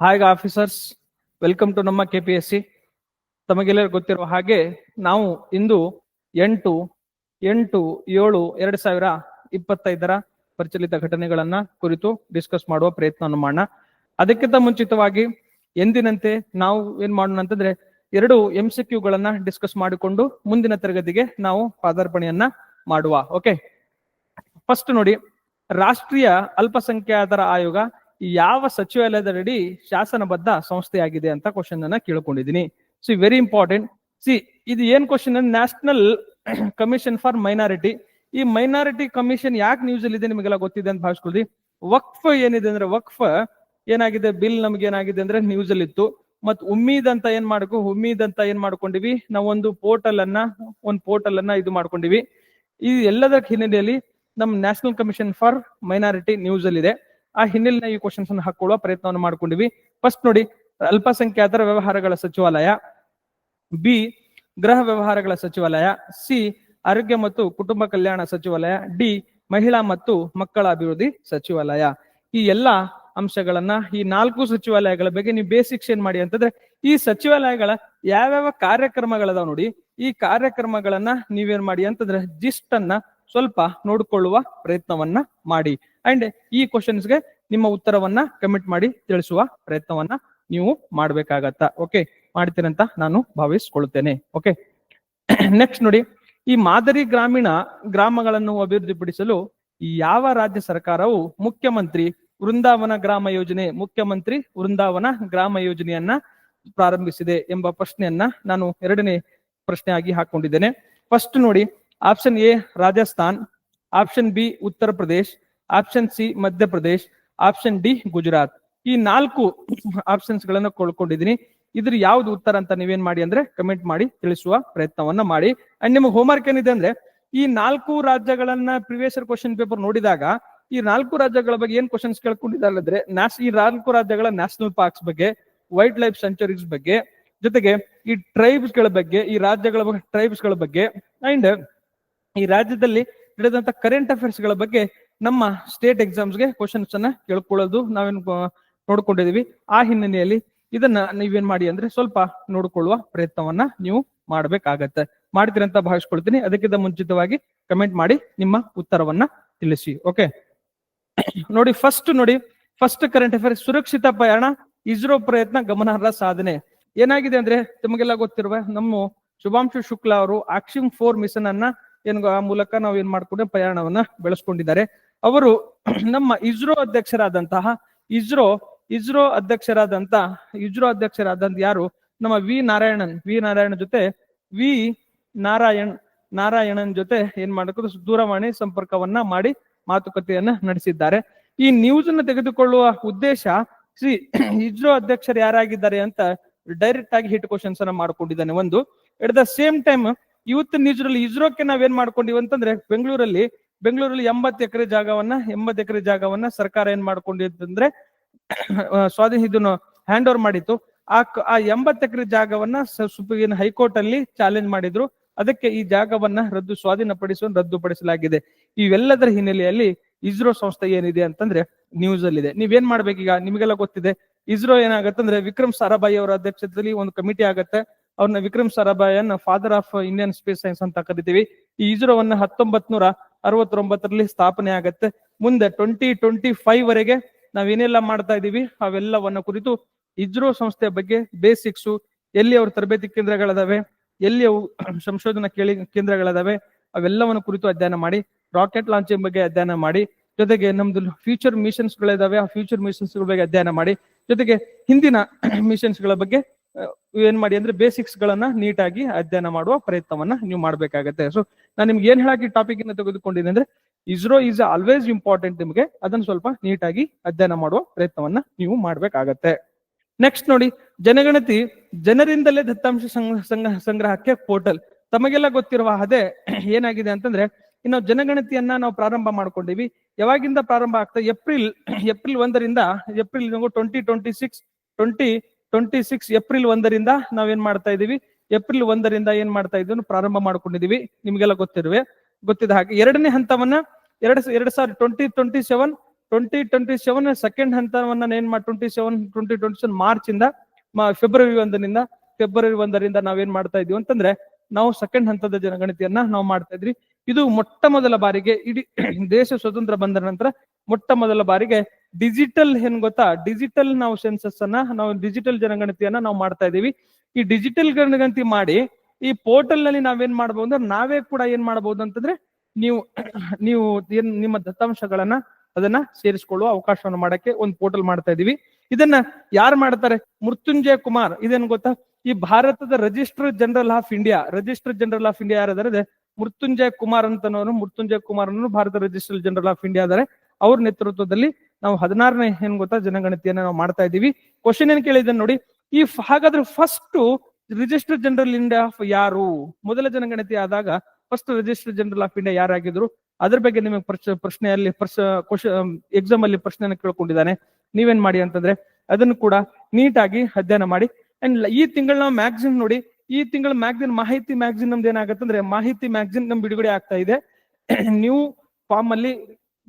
Hi officers welcome to ನಮ್ಮ K P S C ತಮಗೆಲ್ಲರೂ ಗೊತ್ತಿರುವ ಹಾಗೆ ನಾವು ಇಂದು ಎಂಟು ಎಂಟು, ಏಳು, ಎರಡು ಸಾವಿರ ಇಪ್ಪತ್ತೈದರ ಪ್ರಚಲಿತ ಘಟನೆಗಳನ್ನ ಕುರಿತು ಡಿಸ್ಕಸ್ ಮಾಡುವ ಪ್ರಯತ್ನವನ್ನು ಮಾಡೋಣ. ಅದಕ್ಕಿಂತ ಮುಂಚಿತವಾಗಿ ಎಂದಿನಂತೆ ನಾವು ಏನ್ ಮಾಡೋಣ ಅಂತಂದ್ರೆ ಎರಡು ಎಂ ಸಿ ಗಳನ್ನ ಡಿಸ್ಕಸ್ ಮಾಡಿಕೊಂಡು ಮುಂದಿನ ತರಗತಿಗೆ ನಾವು ಪಾದಾರ್ಪಣೆಯನ್ನ ಮಾಡುವ. ಓಕೆ ಫಸ್ಟ್ ನೋಡಿ, ರಾಷ್ಟ್ರೀಯ ಅಲ್ಪಸಂಖ್ಯಾತರ ಆಯೋಗ ಯಾವ ಸಚಿವಾಲಯದಡಿ ಶಾಸನಬದ್ಧ ಸಂಸ್ಥೆಯಾಗಿದೆ ಅಂತ ಕ್ವಶನ್ ಅನ್ನ ಕೇಳ್ಕೊಂಡಿದ್ದೀನಿ. ಸಿ ವೆರಿ ಇಂಪಾರ್ಟೆಂಟ್ ಸಿ ಇದು ಏನ್ question national commission for minority ಈ ಮೈನಾರಿಟಿ ಕಮಿಷನ್ ಯಾಕೆ ನ್ಯೂಸ್ ಅಲ್ಲಿ ಇದೆ ನಿಮಗೆಲ್ಲ ಗೊತ್ತಿದೆ ಅಂತ ಭಾವಿಸ್ಕೊಳ್ಳಿ. ವಕ್ಫ್ ಏನಿದೆ ಅಂದ್ರೆ ವಕ್ಫ್ ಏನಾಗಿದೆ? ಬಿಲ್ ನಮ್ಗೆ ಏನಾಗಿದೆ ಅಂದ್ರೆ ನ್ಯೂಸ್ ಅಲ್ಲಿ ಇತ್ತು. ಮತ್ ಉಮ್ಮೀದ್ ಅಂತ ಏನ್ ಮಾಡ್ಕೊ, ಉಮ್ಮೀದ್ ಅಂತ ಏನ್ ಮಾಡ್ಕೊಂಡಿವಿ? ನಾವೊಂದು ಪೋರ್ಟಲ್ ಅನ್ನ, ಒಂದು ಪೋರ್ಟಲ್ ಅನ್ನ ಇದು ಮಾಡ್ಕೊಂಡಿವಿ. ಈ ಎಲ್ಲದರ ಹಿನ್ನೆಲೆಯಲ್ಲಿ ನಮ್ national commission for minority news ಅಲ್ಲಿ ಇದೆ ಆ ಹಿನ್ನೆಲೆಯ ಈ ಕ್ವಶನ್ಸ್ ಅನ್ನು ಹಾಕೊಳ್ಳುವ ಪ್ರಯತ್ನವನ್ನು ಮಾಡ್ಕೊಂಡಿವಿ. ಫಸ್ಟ್ ನೋಡಿ, ಅಲ್ಪಸಂಖ್ಯಾತರ ವ್ಯವಹಾರಗಳ ಸಚಿವಾಲಯ ಬಿ ಗೃಹ ವ್ಯವಹಾರಗಳ ಸಚಿವಾಲಯ ಸಿ ಆರೋಗ್ಯ ಮತ್ತು ಕುಟುಂಬ ಕಲ್ಯಾಣ ಸಚಿವಾಲಯ ಡಿ ಮಹಿಳಾ ಮತ್ತು ಮಕ್ಕಳ ಅಭಿವೃದ್ಧಿ ಸಚಿವಾಲಯ. ಈ ಎಲ್ಲಾ ಅಂಶಗಳನ್ನ ಈ ನಾಲ್ಕು ಸಚಿವಾಲಯಗಳ ಬಗ್ಗೆ ನೀವು ಬೇಸಿಕ್ಸ್ ಏನ್ ಮಾಡಿ ಅಂತಂದ್ರೆ, ಈ ಸಚಿವಾಲಯಗಳ ಯಾವ್ಯಾವ ಕಾರ್ಯಕ್ರಮಗಳದಾವ ನೋಡಿ, ಈ ಕಾರ್ಯಕ್ರಮಗಳನ್ನ ನೀವೇನ್ ಮಾಡಿ ಅಂತಂದ್ರೆ ಜಿಸ್ಟ್ ಅನ್ನ ಸ್ವಲ್ಪ ನೋಡಿಕೊಳ್ಳುವ ಪ್ರಯತ್ನವನ್ನ ಮಾಡಿ. ಅಂಡ್ ಈ ಕ್ವಶನ್ಸ್ಗೆ ನಿಮ್ಮ ಉತ್ತರವನ್ನ ಕಮೆಂಟ್ ಮಾಡಿ ತಿಳಿಸುವ ಪ್ರಯತ್ನವನ್ನ ನೀವು ಮಾಡ್ಬೇಕಾಗತ್ತ? ಓಕೆ ಮಾಡ್ತೀರಂತ ನಾನು ಭಾವಿಸ್ಕೊಳ್ತೇನೆ. ಓಕೆ ನೆಕ್ಸ್ಟ್ ನೋಡಿ, ಈ ಮಾದರಿ ಗ್ರಾಮೀಣ ಗ್ರಾಮಗಳನ್ನು ಅಭಿವೃದ್ಧಿಪಡಿಸಲು ಯಾವ ರಾಜ್ಯ ಸರ್ಕಾರವು ಮುಖ್ಯಮಂತ್ರಿ ವೃಂದಾವನ ಗ್ರಾಮ ಯೋಜನೆ, ಮುಖ್ಯಮಂತ್ರಿ ವೃಂದಾವನ ಗ್ರಾಮ ಯೋಜನೆಯನ್ನ ಪ್ರಾರಂಭಿಸಿದೆ ಎಂಬ ಪ್ರಶ್ನೆಯನ್ನ ನಾನು ಎರಡನೇ ಪ್ರಶ್ನೆಯಾಗಿ ಹಾಕೊಂಡಿದ್ದೇನೆ. ಫಸ್ಟ್ ನೋಡಿ option A Rajasthan option B Uttar Pradesh option C Madhya Pradesh option D Gujarat ಈ ನಾಲ್ಕು ಆಪ್ಷನ್ಸ್ ಗಳನ್ನ ಕೊಳ್ಕೊಂಡಿದ್ದೀನಿ ಇದ್ರ ಯಾವ್ದು ಉತ್ತರ ಅಂತ ನೀವೇನ್ ಮಾಡಿ ಅಂದ್ರೆ ಕಮೆಂಟ್ ಮಾಡಿ, ತಿಳಿಸುವ ಪ್ರಯತ್ನವನ್ನ ಮಾಡಿ. ಅಂಡ್ ನಿಮಗೆ ಹೋಮ್ವರ್ಕ್ ಏನಿದೆ ಅಂದ್ರೆ, ಈ ನಾಲ್ಕು ರಾಜ್ಯಗಳನ್ನ ಪ್ರಿವಿಯಸ್ ಕ್ವಶನ್ ಪೇಪರ್ ನೋಡಿದಾಗ, ಈ ನಾಲ್ಕು ರಾಜ್ಯಗಳ ಬಗ್ಗೆ ಏನ್ ಕ್ವಶನ್ಸ್ ಕೇಳ್ಕೊಂಡಿದ್ದಾರೆ ಅಂದ್ರೆ ನ್ಯಾಷ್ ಈ ನಾಲ್ಕು ರಾಜ್ಯಗಳ ನ್ಯಾಷನಲ್ ಪಾರ್ಕ್ಸ್ ಬಗ್ಗೆ ವೈಲ್ಡ್ ಲೈಫ್ ಸೆಂಚುರೀಸ್ ಬಗ್ಗೆ, ಜೊತೆಗೆ ಈ ಟ್ರೈಬ್ಸ್ಗಳ ಬಗ್ಗೆ, ಈ ರಾಜ್ಯಗಳ ಬಗ್ಗೆ ಟ್ರೈಬ್ಸ್ಗಳ ಬಗ್ಗೆ ಅಂಡ್ ಈ ರಾಜ್ಯದಲ್ಲಿ ನಡೆದಂತ ಕರೆಂಟ್ ಅಫೇರ್ಸ್ಗಳ ಬಗ್ಗೆ ನಮ್ಮ ಸ್ಟೇಟ್ ಎಕ್ಸಾಮ್ಸ್ಗೆ ಕ್ವಶನ್ಸ್ ಅನ್ನ ಕೇಳ್ಕೊಳ್ಳೋದು ನಾವೇನು ನೋಡ್ಕೊಂಡಿದೀವಿ. ಆ ಹಿನ್ನೆಲೆಯಲ್ಲಿ ಇದನ್ನ ನೀವೇನ್ ಮಾಡಿ ಅಂದ್ರೆ ಸ್ವಲ್ಪ ನೋಡಿಕೊಳ್ಳುವ ಪ್ರಯತ್ನವನ್ನ ನೀವು ಮಾಡ್ಬೇಕಾಗತ್ತೆ. ಮಾಡ್ತೀರಂತ ಭಾವಿಸ್ಕೊಳ್ತೀನಿ. ಅದಕ್ಕಿಂತ ಮುಂಚಿತವಾಗಿ ಕಮೆಂಟ್ ಮಾಡಿ ನಿಮ್ಮ ಉತ್ತರವನ್ನ ತಿಳಿಸಿ ಓಕೆ ನೋಡಿ ಫಸ್ಟ್ ನೋಡಿ ಫಸ್ಟ್ ಕರೆಂಟ್ ಅಫೇರ್ ಸುರಕ್ಷಿತ ಪ್ರಯಾಣ ಇಸ್ರೋ ಪ್ರಯತ್ನ ಗಮನಾರ್ಹ ಸಾಧನೆ. ಏನಾಗಿದೆ ಅಂದ್ರೆ ನಿಮಗೆಲ್ಲ ಗೊತ್ತಿರುವ ನಮ್ಮ ಶುಭಾಂಶು ಶುಕ್ಲಾ ಅವರು ಆಕ್ಷಿಂಗ್ ಫೋರ್ ಮಿಷನ್ ಅನ್ನ ಏನ್ ಆ ಮೂಲಕ ನಾವು ಏನ್ ಮಾಡ್ಕೊಂಡು ಪ್ರಯಾಣವನ್ನ ಬೆಳೆಸ್ಕೊಂಡಿದ್ದಾರೆ. ಅವರು ನಮ್ಮ ಇಸ್ರೋ ಅಧ್ಯಕ್ಷರಾದಂತಹ ಇಸ್ರೋ ಇಸ್ರೋ ಅಧ್ಯಕ್ಷರಾದಂತ ಇಸ್ರೋ ಅಧ್ಯಕ್ಷರಾದಂತ ಯಾರು? ನಮ್ಮ ವಿ ನಾರಾಯಣನ್, ವಿ ನಾರಾಯಣ ಜೊತೆ, ವಿ ನಾರಾಯಣ್, ನಾರಾಯಣನ್ ಜೊತೆ ಏನ್ ಮಾಡಬೇಕು? ದೂರವಾಣಿ ಸಂಪರ್ಕವನ್ನ ಮಾಡಿ ಮಾತುಕತೆಯನ್ನ ನಡೆಸಿದ್ದಾರೆ. ಈ ನ್ಯೂಸ್ ಅನ್ನು ತೆಗೆದುಕೊಳ್ಳುವ ಉದ್ದೇಶ ಶ್ರೀ ಇಸ್ರೋ ಅಧ್ಯಕ್ಷರು ಯಾರಾಗಿದ್ದಾರೆ ಅಂತ ಡೈರೆಕ್ಟ್ ಆಗಿ ಹಿಟ್ ಕ್ವಶನ್ಸ್ ಅನ್ನ ಮಾಡ್ಕೊಂಡಿದ್ದಾನೆ ಒಂದು. ಎಟ್ ದ ಸೇಮ್ ಟೈಮ್ ಇವತ್ತು ನ್ಯೂಸ್ ಅಲ್ಲಿ ಇಸ್ರೋಕ್ಕೆ ನಾವೇನ್ ಮಾಡ್ಕೊಂಡಿವಿ ಅಂತಂದ್ರೆ ಬೆಂಗಳೂರಲ್ಲಿ ಬೆಂಗಳೂರಲ್ಲಿ ಎಂಬತ್ತು ಎಕರೆ ಜಾಗವನ್ನ, ಎಂಬತ್ತು ಎಕರೆ ಜಾಗವನ್ನ ಸರ್ಕಾರ ಏನ್ ಮಾಡ್ಕೊಂಡಿತ್ತಂದ್ರೆ ಸ್ವಾಧೀನ ಇದನ್ನು ಹ್ಯಾಂಡ್ ಓವರ್ ಮಾಡಿತ್ತು. ಆ ಆ ಎಂಬತ್ತು ಎಕರೆ ಜಾಗವನ್ನ ಸುಪ್ರೀಂ ಹೈಕೋರ್ಟ್ ಅಲ್ಲಿ ಚಾಲೆಂಜ್ ಮಾಡಿದ್ರು. ಅದಕ್ಕೆ ಈ ಜಾಗವನ್ನ ರದ್ದು ಸ್ವಾಧೀನಪಡಿಸುವ ರದ್ದುಪಡಿಸಲಾಗಿದೆ ಇವೆಲ್ಲದರ ಹಿನ್ನೆಲೆಯಲ್ಲಿ ಇಸ್ರೋ ಸಂಸ್ಥೆ ಏನಿದೆ ಅಂತಂದ್ರೆ ನ್ಯೂಸ್ ಅಲ್ಲಿ ಇದೆ ನೀವೇನ್ ಮಾಡ್ಬೇಕೀಗ? ನಿಮಗೆಲ್ಲ ಗೊತ್ತಿದೆ. ಇಸ್ರೋ ಏನಾಗತ್ತಂದ್ರೆ ವಿಕ್ರಮ್ ಸಾರಾಭಾಯಿ ಅವರ ಅಧ್ಯಕ್ಷತೆಯಲ್ಲಿ ಒಂದು ಕಮಿಟಿ ಆಗತ್ತೆ. ಅವ್ರನ್ನ Vikram ಸಾರಾಭಾಯಿಯನ್ನ father of Indian space science ಅಂತ ಕರಿತೀವಿ. ಈ ಇಸ್ರೋವನ್ನ ಹತ್ತೊಂಬತ್ ನೂರ ಅರವತ್ತೊಂಬತ್ತರಲ್ಲಿ ಸ್ಥಾಪನೆ ಆಗತ್ತೆ. ಮುಂದೆ ಟ್ವೆಂಟಿ ಟ್ವೆಂಟಿ ಫೈವ್ ವರೆಗೆ ನಾವೇನೆಲ್ಲ ಮಾಡ್ತಾ ಇದೀವಿ, ಅವೆಲ್ಲವನ್ನ ಕುರಿತು ಇಸ್ರೋ ಸಂಸ್ಥೆಯ ಬಗ್ಗೆ ಬೇಸಿಕ್ಸ್ ಎಲ್ಲಿ ಅವ್ರ ತರಬೇತಿ ಕೇಂದ್ರಗಳಾದವೆ, ಎಲ್ಲಿ ಅವು ಸಂಶೋಧನಾ ಕೇಳಿ, ಕೇಂದ್ರಗಳಾದವೆ, ಅವೆಲ್ಲವನ್ನು ಕುರಿತು ಅಧ್ಯಯನ ಮಾಡಿ ರಾಕೆಟ್ ಲಾಂಚಿಂಗ್ ಬಗ್ಗೆ ಅಧ್ಯಯನ ಮಾಡಿ, ಜೊತೆಗೆ ನಮ್ದು ಫ್ಯೂಚರ್ ಮಿಷನ್ಸ್ ಗಳಿದಾವೆ, ಆ ಫ್ಯೂಚರ್ ಮಿಷನ್ಸ್ ಬಗ್ಗೆ ಅಧ್ಯಯನ ಮಾಡಿ, ಜೊತೆಗೆ ಹಿಂದಿನ ಮಿಷನ್ಸ್ಗಳ ಬಗ್ಗೆ ಏನ್ ಮಾಡಿ ಅಂದ್ರೆ ಬೇಸಿಕ್ಸ್ ಗಳನ್ನ ನೀಟಾಗಿ ಅಧ್ಯಯನ ಮಾಡುವ ಪ್ರಯತ್ನವನ್ನ ನೀವು ಮಾಡ್ಬೇಕಾಗತ್ತೆ. ಸೊ ನಾನು ನಿಮ್ಗೆ ಏನ್ ಹೇಳಕ್ಕೆ ಟಾಪಿಕ್ ಅನ್ನ ತೆಗೆದುಕೊಂಡಿದ್ದೀನಿ ಅಂದ್ರೆ ಇಸ್ರೋ ಈಸ್ ಆಲ್ವೇಸ್ ಇಂಪಾರ್ಟೆಂಟ್ ನಿಮಗೆ. ಅದನ್ನ ಸ್ವಲ್ಪ ನೀಟಾಗಿ ಅಧ್ಯಯನ ಮಾಡುವ ಪ್ರಯತ್ನವನ್ನ ನೀವು ಮಾಡ್ಬೇಕಾಗತ್ತೆ. ನೆಕ್ಸ್ಟ್ ನೋಡಿ, ಜನಗಣತಿ, ಜನರಿಂದಲೇ ದತ್ತಾಂಶ ಸಂಗ್ರಹ ಸಂಗ್ರಹ, ಸಂಗ್ರಹಕ್ಕೆ ಪೋರ್ಟಲ್ ತಮಗೆಲ್ಲ ಗೊತ್ತಿರುವ ಅದೇ ಏನಾಗಿದೆ ಅಂತಂದ್ರೆ, ಇನ್ನು ಜನಗಣತಿಯನ್ನ ನಾವು ಪ್ರಾರಂಭ ಮಾಡ್ಕೊಂಡಿವಿ. ಯಾವಾಗಿಂದ ಪ್ರಾರಂಭ ಆಗ್ತದೆ ಏಪ್ರಿಲ್ ಏಪ್ರಿಲ್ ಒಂದರಿಂದ, April twenty twenty six twenty twenty six April ಒಂದರಿಂದ ನಾವೇನ್ ಮಾಡ್ತಾ ಇದೀವಿ? ಏಪ್ರಿಲ್ ಒಂದರಿಂದ ಏನ್ ಮಾಡ್ತಾ ಇದ್ದೀವಿ ಪ್ರಾರಂಭ ಮಾಡ್ಕೊಂಡಿದೀವಿ. ನಿಮ್ಗೆಲ್ಲ ಗೊತ್ತಿರುವೆ. ಗೊತ್ತಿದ ಹಾಗೆ ಎರಡನೇ ಹಂತವನ್ನ ಎರಡ್ ಎರಡ್ ಸಾವಿರದ twenty twenty seven twenty twenty seven second ಹಂತವನ್ನ ಏನ್ ಮಾಡಿ twenty seven twenty twenty seven March ಇಂದ ಫೆಬ್ರವರಿ ಒಂದರಿಂದ ಫೆಬ್ರವರಿ ಒಂದರಿಂದ ನಾವೇನ್ ಮಾಡ್ತಾ ಇದೀವಿ ಅಂತಂದ್ರೆ ನಾವು ಸೆಕೆಂಡ್ ಹಂತದ ಜನಗಣತಿಯನ್ನ ನಾವು ಮಾಡ್ತಾ ಇದ್ರಿ ಇದು ಮೊಟ್ಟ ಮೊದಲ ಬಾರಿಗೆ ಇಡೀ ದೇಶ ಸ್ವತಂತ್ರ ಬಂದ ನಂತರ ಮೊಟ್ಟ ಮೊದಲ ಬಾರಿಗೆ ಡಿಜಿಟಲ್ ಏನ್ ಗೊತ್ತಾ? ಡಿಜಿಟಲ್ ನಾವು ಸೆನ್ಸಸ್ ಅನ್ನ, ನಾವು ಡಿಜಿಟಲ್ ಜನಗಣತಿಯನ್ನ ನಾವು ಮಾಡ್ತಾ ಇದೀವಿ ಈ ಡಿಜಿಟಲ್ ಜನಗಣತಿ ಮಾಡಿ, ಈ ಪೋರ್ಟಲ್ನಲ್ಲಿ ನಾವೇನ್ ಮಾಡಬಹುದು ಅಂದ್ರೆ, ನಾವೇ ಕೂಡ ಏನ್ ಮಾಡಬಹುದು ಅಂತಂದ್ರೆ, ನೀವು ನೀವು ಏನ್ ನಿಮ್ಮ ದತ್ತಾಂಶಗಳನ್ನ ಅದನ್ನ ಸೇರಿಸಿಕೊಳ್ಳುವ ಅವಕಾಶವನ್ನು ಮಾಡಕ್ಕೆ ಒಂದು ಪೋರ್ಟಲ್ ಮಾಡ್ತಾ ಇದೀವಿ ಇದನ್ನ ಯಾರು ಮಾಡ್ತಾರೆ? ಮೃತ್ಯುಂಜಯ ಕುಮಾರ್. ಇದೇನ್ ಗೊತ್ತಾ? ಈ ಭಾರತದ register general of India register general of India ಯಾರಾದ್ರೆ Mrityunjay Kumar ಅಂತನವರು, Mrityunjay Kumar Bharat register general of India ಇದಾರೆ ಅವ್ರ ನೇತೃತ್ವದಲ್ಲಿ ನಾವು ಹದಿನಾರನೇ ಏನ್ ಗೊತ್ತಾ ಜನಗಣತಿಯನ್ನ ನಾವು ಮಾಡ್ತಾ ಇದ್ದೀವಿ. ಕ್ವಶನ್ ಏನ್ ಕೇಳಿದ್ರೆ ನೋಡಿ ಈ ಹಾಗಾದ್ರೆ first register general India of ಯಾರು? ಮೊದಲ ಜನಗಣತಿ ಆದಾಗ first register general of India ಯಾರಾಗಿದ್ರು? ಅದ್ರ ಬಗ್ಗೆ ನಿಮಗೆ ಪ್ರಶ್ನೆ ಪ್ರಶ್ನೆಯಲ್ಲಿ ಎಕ್ಸಾಮ್ ಅಲ್ಲಿ ಪ್ರಶ್ನೆಯನ್ನು ಕೇಳ್ಕೊಂಡಿದ್ದಾನೆ. ನೀವೇನ್ ಮಾಡಿ ಅಂತಂದ್ರೆ, ಅದನ್ನು ಕೂಡ ನೀಟಾಗಿ ಅಧ್ಯಯನ ಮಾಡಿ. ಅಂಡ್ ಈ ತಿಂಗಳ ನಾವು ಮ್ಯಾಗ್ಝಿನ್ ನೋಡಿ, ಈ ತಿಂಗಳ ಮ್ಯಾಗ್ಝಿನ್ ಮಾಹಿತಿ ಮ್ಯಾಗ್ಝಿನ್ ನಮ್ದು ಏನಾಗತ್ತಂದ್ರೆ, ಮಾಹಿತಿ ಮ್ಯಾಗ್ಝಿನ್ ನಮ್ ಬಿಡುಗಡೆ ಆಗ್ತಾ ಇದೆ. ನ್ಯೂ ಫಾರ್ಮ್ ಅಲ್ಲಿ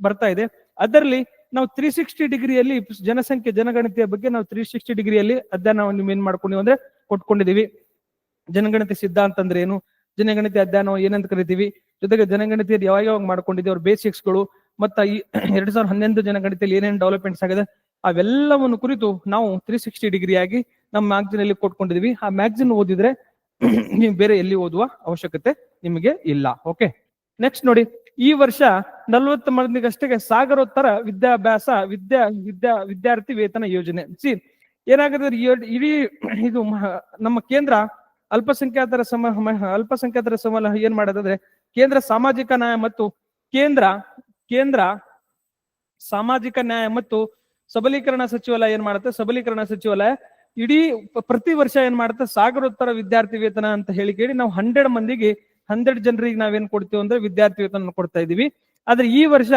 ಬರ್ತಾ ಇದೆ. ಅದರಲ್ಲಿ ನಾವು ತ್ರೀ ಸಿಕ್ಸ್ಟಿ ಡಿಗ್ರಿಯಲ್ಲಿ ಜನಸಂಖ್ಯೆ, ಜನಗಣತಿಯ ಬಗ್ಗೆ ನಾವು ತ್ರೀ ಸಿಕ್ಸ್ಟಿ ಡಿಗ್ರಿಯಲ್ಲಿ ಅಧ್ಯಯನವನ್ನು ಏನ್ ಮಾಡ್ಕೊಂಡಿವಿ ಅಂದ್ರೆ ಕೊಟ್ಕೊಂಡಿದೀವಿ ಜನಗಣತಿ ಸಿದ್ಧಾಂತ ಅಂದ್ರೆ ಏನು? ಜನಗಣತಿ ಅಧ್ಯಯನ ಏನಂತ ಕರಿತೀವಿ? ಜೊತೆಗೆ ಜನಗಣತಿಯಲ್ಲಿ ಯಾವಾಗ ಯಾವಾಗ ಮಾಡ್ಕೊಂಡಿದ್ದೀವಿ? ಅವ್ರ ಬೇಸಿಕ್ಸ್ಗಳು, ಮತ್ತ ಈ ಎರಡ್ ಸಾವಿರದ ಹನ್ನೊಂದು ಜನಗಣತಿಯಲ್ಲಿ ಏನೇನು ಡೆವಲಪ್ಮೆಂಟ್ಸ್ ಆಗಿದೆ? ಅವೆಲ್ಲವನ್ನು ಕುರಿತು ನಾವು ತ್ರೀ ಸಿಕ್ಸ್ಟಿ ಡಿಗ್ರಿ ಆಗಿ ನಮ್ಮ ಮ್ಯಾಗ್ಝಿನ್ ಅಲ್ಲಿ ಕೊಟ್ಕೊಂಡಿದೀವಿ ಆ ಮ್ಯಾಗ್ಜಿನ್ ಓದಿದ್ರೆ ನೀವು ಬೇರೆ ಎಲ್ಲಿ ಓದುವ ಅವಶ್ಯಕತೆ ನಿಮಗೆ ಇಲ್ಲ. ಓಕೆ ನೆಕ್ಸ್ಟ್ ನೋಡಿ. ಈ ವರ್ಷ ನಲವತ್ತು ಮಂದಿಗಷ್ಟೇ ಸಾಗರೋತ್ತರ ವಿದ್ಯಾಭ್ಯಾಸ, ವಿದ್ಯಾ ವಿದ್ಯಾ, ವಿದ್ಯಾರ್ಥಿ ವೇತನ ಯೋಜನೆ. ಸಿ ಏನಾಗುತ್ತೆ ಇಡೀ ಇದು ನಮ್ಮ ಕೇಂದ್ರ ಅಲ್ಪಸಂಖ್ಯಾತರ ಸಮ ಅಲ್ಪಸಂಖ್ಯಾತರ ಸಮ ಏನ್ ಮಾಡೋದಂದ್ರೆ, ಕೇಂದ್ರ ಸಾಮಾಜಿಕ ನ್ಯಾಯ ಮತ್ತು ಕೇಂದ್ರ ಕೇಂದ್ರ ಸಾಮಾಜಿಕ ನ್ಯಾಯ ಮತ್ತು ಸಬಲೀಕರಣ ಸಚಿವಾಲಯ ಏನ್ ಮಾಡುತ್ತೆ? ಸಬಲೀಕರಣ ಸಚಿವಾಲಯ ಇಡೀ ಪ್ರತಿ ವರ್ಷ ಏನ್ ಮಾಡುತ್ತೆ? ಸಾಗರೋತ್ತರ ವಿದ್ಯಾರ್ಥಿ ವೇತನ ಅಂತ ಹೇಳಿ ಕೇಳಿ ನಾವು ಹಂಡ್ರೆಡ್ ಮಂದಿಗೆ ಹಂಡ್ರೆಡ್ ಜನರಿಗೆ ನಾವೇನ್ ಕೊಡ್ತೀವಿ ಅಂದ್ರೆ ವಿದ್ಯಾರ್ಥಿ ವೇತನ ಕೊಡ್ತಾ ಇದೀವಿ ಆದ್ರೆ ಈ ವರ್ಷ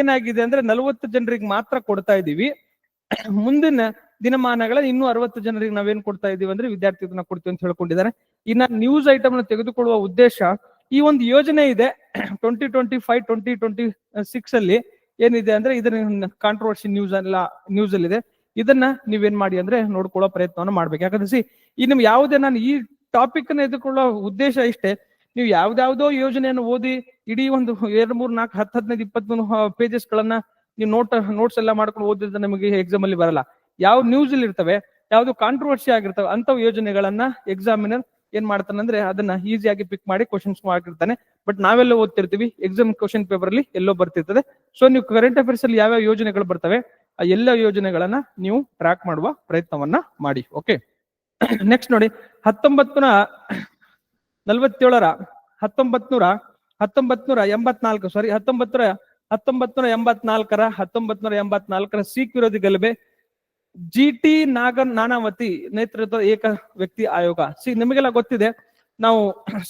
ಏನಾಗಿದೆ ಅಂದ್ರೆ ನಲವತ್ತು ಜನರಿಗೆ ಮಾತ್ರ ಕೊಡ್ತಾ ಇದೀವಿ ಮುಂದಿನ ದಿನಮಾನಗಳ ಇನ್ನೂ ಅರವತ್ತು ಜನರಿಗೆ ನಾವೇನ್ ಕೊಡ್ತಾ ಇದೀವಿ ಅಂದ್ರೆ ವಿದ್ಯಾರ್ಥಿ ವೇತನ ಕೊಡ್ತೀವಿ ಅಂತ ಹೇಳ್ಕೊಂಡಿದ್ದಾರೆ. ಇನ್ನ ನ್ಯೂಸ್ ಐಟಮ್ನ ತೆಗೆದುಕೊಳ್ಳುವ ಉದ್ದೇಶ ಈ ಒಂದು ಯೋಜನೆ ಇದೆ. Twenty twenty five twenty twenty six ಅಲ್ಲಿ ಏನಿದೆ ಅಂದ್ರೆ ಇದನ್ನ ಕಾಂಟ್ರವರ್ಸಿ ನ್ಯೂಸ್ ಅಲ್ಲ ನ್ಯೂಸ್ ಅಲ್ಲಿ ಇದೆ ಇದನ್ನ ನೀವೇನ್ ಮಾಡಿ ಅಂದ್ರೆ ನೋಡ್ಕೊಳ್ಳೋ ಪ್ರಯತ್ನವನ್ನು ಮಾಡ್ಬೇಕು. ಯಾಕಂದ್ರೆ ಸಿ ಈ ನಿಮ್ ಯಾವುದೇ ನಾನು ಈ ಟಾಪಿಕ್ ಅನ್ನ ಎದುಕೊಳ್ಳೋ ಉದ್ದೇಶ ಇಷ್ಟೇ. ನೀವು ಯಾವ್ದಾವ್ದೋ ಯೋಜನೆಯನ್ನು ಓದಿ ಇಡೀ ಒಂದು ಎರಡು, ಮೂರ್, ನಾಲ್ಕು, ಹತ್ತು, ಹದಿನೈದು, ಇಪ್ಪತ್ಮೂರು ಪೇಜಸ್ ಗಳನ್ನ ನೀವು ನೋಟ್ ನೋಟ್ಸ್ ಎಲ್ಲ ಮಾಡ್ಕೊಂಡು ಓದಿದ್ರೆ ನಿಮಗೆ ಎಕ್ಸಾಮ್ ಅಲ್ಲಿ ಬರಲ್ಲ. ಯಾವ ನ್ಯೂಸ್ ಅಲ್ಲಿ ಇರ್ತವೆ, ಯಾವ್ದು ಕಾಂಟ್ರವರ್ಸಿ ಆಗಿರ್ತವೆ ಅಂತ ಯೋಜನೆಗಳನ್ನ ಎಕ್ಸಾಮಿನರ್ ಏನ್ ಮಾಡ್ತಾನಂದ್ರೆ ಅದನ್ನ ಈಸಿಯಾಗಿ ಪಿಕ್ ಮಾಡಿ ಕ್ವಶನ್ಸ್ ಮಾಡಿರ್ತಾನೆ ಬಟ್ ನಾವೆಲ್ಲ ಓದ್ತಿರ್ತೀವಿ ಎಕ್ಸಾಮ್ ಕ್ವಶನ್ ಪೇಪರ್ ಅಲ್ಲಿ ಎಲ್ಲೋ ಬರ್ತಿರ್ತದೆ. ಸೊ ನೀವು ಕರೆಂಟ್ ಅಫೇರ್ಸ್ ಅಲ್ಲಿ ಯಾವ್ಯಾವ ಯೋಜನೆಗಳು ಬರ್ತವೆ, ಆ ಎಲ್ಲ ಯೋಜನೆಗಳನ್ನ ನೀವು ಟ್ರ್ಯಾಕ್ ಮಾಡುವ ಪ್ರಯತ್ನವನ್ನ ಮಾಡಿ ಓಕೆ ನೆಕ್ಸ್ಟ್ ನೋಡಿ ಹತ್ತೊಂಬತ್ತು ನೂರ ನಲವತ್ತೇಳರ ಹತ್ತೊಂಬತ್ ನೂರ ಹತ್ತೊಂಬತ್ ನೂರ ಎಂಬತ್ನಾಲ್ಕು ಸಾರಿ ಹತ್ತೊಂಬತ್ ನೂರ ಹತ್ತೊಂಬತ್ ನೂರ ಎಂಬತ್ನಾಲ್ಕರ ಹತ್ತೊಂಬತ್ ನೂರ ಎಂಬತ್ನಾಲ್ಕರ ಸಿಖ್ ವಿರೋಧಿ ಗಲಭೆ. ಜಿ ಟಿ ನಾಗ ನಾನಾವತಿ ನೇತೃತ್ವದ ಏಕ ವ್ಯಕ್ತಿ ಆಯೋಗ. ಸಿ, ನಿಮಗೆಲ್ಲ ಗೊತ್ತಿದೆ, ನಾವು